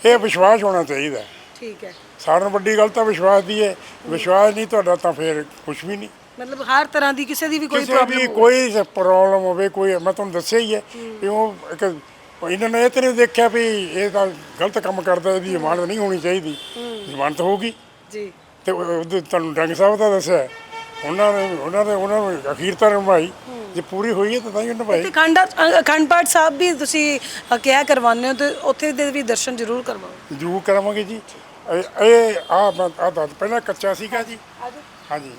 ਇਹ ਵਿਸ਼ਵਾਸ ਹੋਣਾ ਚਾਹੀਦਾ ਹੈ। ਠੀਕ ਹੈ। ਸਾਰਿਆਂ ਨਾਲੋਂ ਵੱਡੀ ਗੱਲ ਤਾਂ ਵਿਸ਼ਵਾਸ ਦੀ ਹੈ। ਵਿਸ਼ਵਾਸ ਨਹੀਂ ਤੁਹਾਡਾ ਤਾਂ ਫਿਰ ਕੁਝ ਵੀ ਨਹੀਂ। ਮਤਲਬ ਹਰ ਤਰ੍ਹਾਂ ਦੀ ਕਿਸੇ ਦੀ ਵੀ ਕੋਈ ਕਿਸੇ ਪ੍ਰੋਬਲਮ ਵੀ ਕੋਈ ਪ੍ਰੋਬਲਮ ਹੋਵੇ ਕੋਈ ਮੈਂ ਤੁਹਾਨੂੰ ਦੱਸਿਆ ਹੀ। ਹੈ। ਵੀ ਉਹ ਇੱਕ ਇਹਨਾਂ ਨੇ ਇਹ ਤੇ ਨਹੀਂ ਦੇਖਿਆ ਵੀ ਇਹ ਤਾਂ ਗਲਤ ਕੰਮ ਕਰਦਾ ਇਹਦੀ ਜ਼ਮਾਨਤ ਨਹੀਂ ਹੋਣੀ ਚਾਹੀਦੀ। ਜ਼ਮਾਨਤ ਹੋਊਗੀ। ਜੀ। ਤੇ ਉਹ- ਉਹਦੇ ਤੁਹਾਨੂੰ ਡੰਗ ਸਾਹਿਬ ਦਾ ਦੱਸਿਆ। ਉਹਨਾਂ ਨੇ ਉਹਨਾਂ ਨੇ ਉਹਨਾਂ ਨੂੰ ਅਖੀਰ ਤਾਂ ਨਿਭਾਈ ਜੇ ਪੂਰੀ ਹੋਈ ਹੈ ਤਾਂ ਤਾਂ ਹੀ ਨਿਭਾਈ। ਤੇ ਖੰਡ ਅਖੰਡ ਪਾਠ ਸਾਹਿਬ ਵੀ ਤੁਸੀਂ ਅ, ਕਿਹਾ ਕਰਵਾਉਂਦੇ ਹੋ ਤੇ ਉੱਥੇ ਦੇ ਵੀ ਦਰਸ਼ਨ ਜ਼ਰੂਰ ਕਰਵਾਓ। ਜ਼ਰੂਰ ਕਰਾਵਾਂਗੇ ਜੀ। ਇਹ- ਇਹ ਆ ਆ ਦੱਸ ਪਹਿਲਾਂ ਕੱਚਾ ਸੀਗਾ ਜੀ। ਹਾਂਜੀ।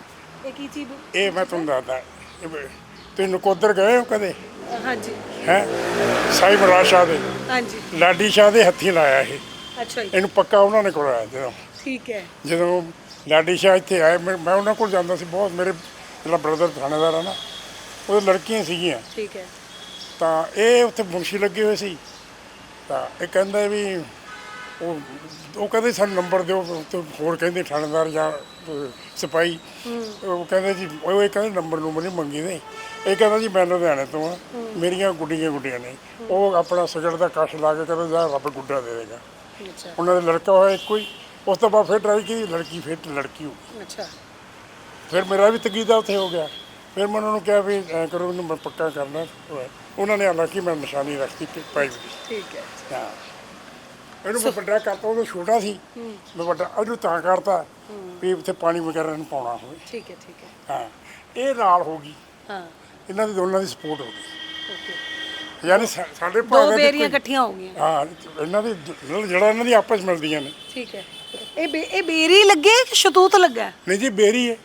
ਇਹ ਕੀ ਚੀਜ਼? ਇਹ ਮੈਂ ਤੁਹਾਨੂੰ ਦੱਸਦਾ। ਇਹ ਬ- ਤੁਸੀਂ ਨਕੋਦਰ ਗਏ ਹੋ ਕਦੇ? ਹਾਂਜੀ। ਹੈ? ਸਾਈ ਸ਼ਾਹ ਦੇ। ਹਾਂਜੀ। ਲਾਡੀ ਸ਼ਾਹ ਦੇ ਹੱਥੀਂ ਲਾਇਆ ਇਹ। ਅੱਛਾ ਜੀ। ਇਹਨੂੰ ਪੱਕਾ ਉਹਨਾਂ ਨੇ ਕਰਾਇਆ ਜਦੋਂ। ਠੀਕ ਹੈ। ਜਦੋਂ ਲਾਡੀ ਸ਼ਾਹ ਇੱਥੇ ਆਏ ਮੈਂ ਮੈਂ ਉਹਨਾਂ ਕੋਲ ਜਾਂਦਾ ਸੀ ਬਹੁਤ ਮੇਰੇ ਜਿਹੜਾ ਬ੍ਰਦਰ ਥਾਣੇਦਾਰ ਆ ਨਾ ਉਹਦੇ ਲੜਕੀਆਂ ਸੀਗੀਆਂ। ਠੀਕ ਹੈ। ਤਾਂ ਇਹ ਉੱਥੇ ਮੁਨਸ਼ੀ ਲੱਗੇ ਹੋਏ ਸੀ। ਤਾਂ ਇਹ ਕਹਿੰਦਾ ਵੀ ਉਹ ਉਹ ਕਹਿੰਦੇ ਸਾਨੂੰ ਨੰਬਰ ਦਿਓ ਤੇ ਹੋਰ ਕਹਿੰਦੇ ਥਾਣੇਦਾਰ ਜਾਂ ਅਹ, ਸਿਪਾਹੀ। ਉਹ ਕਹਿੰਦੇ ਜੀ ਉਹ ਇਹ ਕਹਿੰਦੇ ਨੰਬਰ ਨੂੰ ਨਹੀਂ ਮੰਗੀ ਦੇ ਇਹ ਕਹਿੰਦਾ ਜੀ ਮੈਂ ਲੁਧਿਆਣੇ ਤੋਂ ਆ। ਮੇਰੀਆਂ ਗੁੱਡੀਆਂ ਗੁੱਡੀਆਂ ਨੇ। ਉਹ ਆਪਣਾ ਸਗੜ ਦਾ ਕਸ਼ ਲਾ ਕੇ ਕਹਿੰਦਾ ਜਾ ਰੱਬ ਗੁੱਡਾ ਦੇ ਦੇਗਾ। ਅੱਛਾ। ਉਹਨਾਂ ਦਾ ਲੜਕਾ ਹੋਇਆ ਇੱਕੋ ਹੀ। ਉਸ ਤੋਂ ਬਾਅਦ ਫਿਰ ਟਰਾਈ ਕੀਤੀ ਲੜਕੀ ਫਿਰ ਲੜਕੀ ਹੋ ਗਈ। ਅੱਛਾ। ਫਿਰ ਮੇਰਾ ਵੀ ਤਕੀਦਾ ਉੱਥੇ ਹੋ ਗਿਆ। ਫਿਰ ਮੈਂ ਉਹਨਾਂ ਨੂੰ ਕਿਹਾ ਵੀ ਐ ਕਰੋ ਇਹਨੂੰ ਮੈਂ ਪੱਕਾ ਕਰਨਾ ਉਹਨਾਂ ਨੇ ਹਾਲਾਂਕਿ ਮੈਂ ਨਿਸ਼ਾਨੀ ਰੱਖਤੀ ਪਾਈ ਠੀਕ ਹੈ। ਹਾਂ। ਇਹਨੂੰ ਮੈਂ ਵੱਡਾ ਕਰਤਾ ਉਦੋਂ ਛੋਟਾ ਸੀ। ਮੈਂ ਵੱਡਾ ਇਹਨੂੰ ਤਾਂ ਕਰਤਾ ਵੀ ਉੱਥੇ ਪਾਣੀ ਵਗੈਰਾ ਨੂੰ ਪਾਉਣਾ ਹੋਵੇ। ਠੀਕ ਹੈ ਠੀਕ ਹੈ। ਹਾਂ ਇਹ ਨਾਲ ਹੋ ਗਈ। ਹਾਂ। ਇਹਨਾਂ ਦੀ ਦੋਨਾਂ ਦੀ ਸਪੋਰਟ ਹੋ ਗਈ। ਓਕੇ। ਯਾਨੀ ਸਾਡੇ ਭਾਵੇਂ ਦੀ ਬੇਰੀਆਂ ਇਕੱਠੀਆਂ ਹੋ ਗਈਆਂ। ਹਾਂ ਇਹਨਾਂ ਦੀ ਜਿਹੜਾ ਇਹਨਾਂ ਦੀ ਆਪਸ ਮਿਲਦੀਆਂ ਨੇ। ਠੀਕ ਹੈ। ਇਹ ਇਹ ਬੇਰੀ ਲੱਗੇ ਕਿ ਸ਼ਤੂਤ ਲੱਗਾ? ਨਹੀਂ ਜੀ ਬੇਰੀ ਹੈ।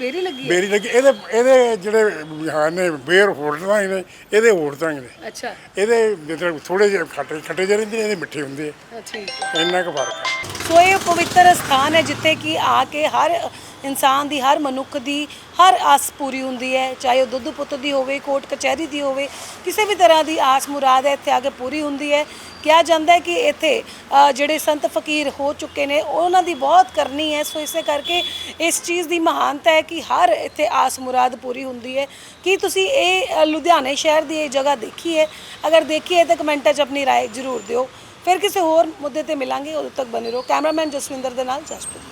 ਬੇਰੀ ਲੱਗੀ ਹੈ? ਬੇਰੀ ਲੱਗੀ ਇਹਦੇ ਇਹਦੇ ਜਿਹੜੇ ਹਾਂ ਨੇ ਬੇਰ ਹੋਰ ਤਾਂ ਨੇ ਇਹਦੇ ਤਾਂ ਨੇ। ਅੱਛਾ। ਇਹਦੇ ਮਤਲਬ ਥੋੜੇ ਜਿਹੇ ਖੱਟੇ ਖੱਟੇ ਜਿਹੇ ਰਹਿੰਦੇ ਨੇ ਇਹਦੇ ਮਿੱਠੇ ਹੁੰਦੇ ਆ। ਠੀਕ ਹੈ। ਇੰਨਾ ਕੁ ਫ਼ਰਕ ਹੈ ਸੋ ਇਹ ਪਵਿੱਤਰ ਸਥਾਨ ਹੈ ਜਿੱਥੇ ਕਿ ਆ ਕੇ ਹਰ ਇਨਸਾਨ ਦੀ ਹਰ ਮਨੁੱਖ ਦੀ ਹਰ ਆਸ ਪੂਰੀ ਹੁੰਦੀ ਹੈ ਚਾਹੇ ਉਹ ਦੁੱਧ ਪੁੱਤ ਦੀ ਹੋਵੇ ਕੋਰਟ ਕਚਹਿਰੀ ਦੀ ਹੋਵੇ ਕਿਸੇ ਵੀ ਤਰ੍ਹਾਂ ਦੀ ਆਸ ਮੁਰਾਦ ਹੈ ਇੱਥੇ ਆ ਕੇ ਪੂਰੀ ਹੁੰਦੀ ਹੈ ਕਿਹਾ ਜਾਂਦਾ ਹੈ ਕਿ ਇੱਥੇ ਅ, ਜਿਹੜੇ ਸੰਤ ਫਕੀਰ ਹੋ ਚੁੱਕੇ ਨੇ ਉਹਨਾਂ ਦੀ ਬਹੁਤ ਕਰਨੀ ਹੈ ਸੋ ਇਸੇ ਕਰਕੇ ਇਸ ਚੀਜ਼ ਦੀ ਮਹਾਨਤਾ ਹੈ ਕਿ ਹਰ ਇੱਥੇ ਆਸ ਮੁਰਾਦ ਪੂਰੀ ਹੁੰਦੀ ਹੈ ਕੀ ਤੁਸੀਂ ਇਹ ਅ, ਲੁਧਿਆਣੇ ਸ਼ਹਿਰ ਦੀ ਇਹ ਜਗ੍ਹਾ ਦੇਖੀ ਹੈ ਅਗਰ ਦੇਖੀ ਹੈ ਤਾਂ ਕਮੈਂਟਾਂ 'ਚ ਆਪਣੀ رائے ਜ਼ਰੂਰ ਦਿਓ ਫਿਰ ਕਿਸੇ ਹੋਰ ਮੁੱਦੇ ਤੇ ਮਿਲਾਂਗੇ ਉਦੋਂ ਤੱਕ ਬਨੇ ਰਹੋ ਕੈਮਰਾਮੈਨ ਜਸਵਿੰਦਰ ਦੇ ਨਾਲ ਜਸਪ੍ਰੀਤ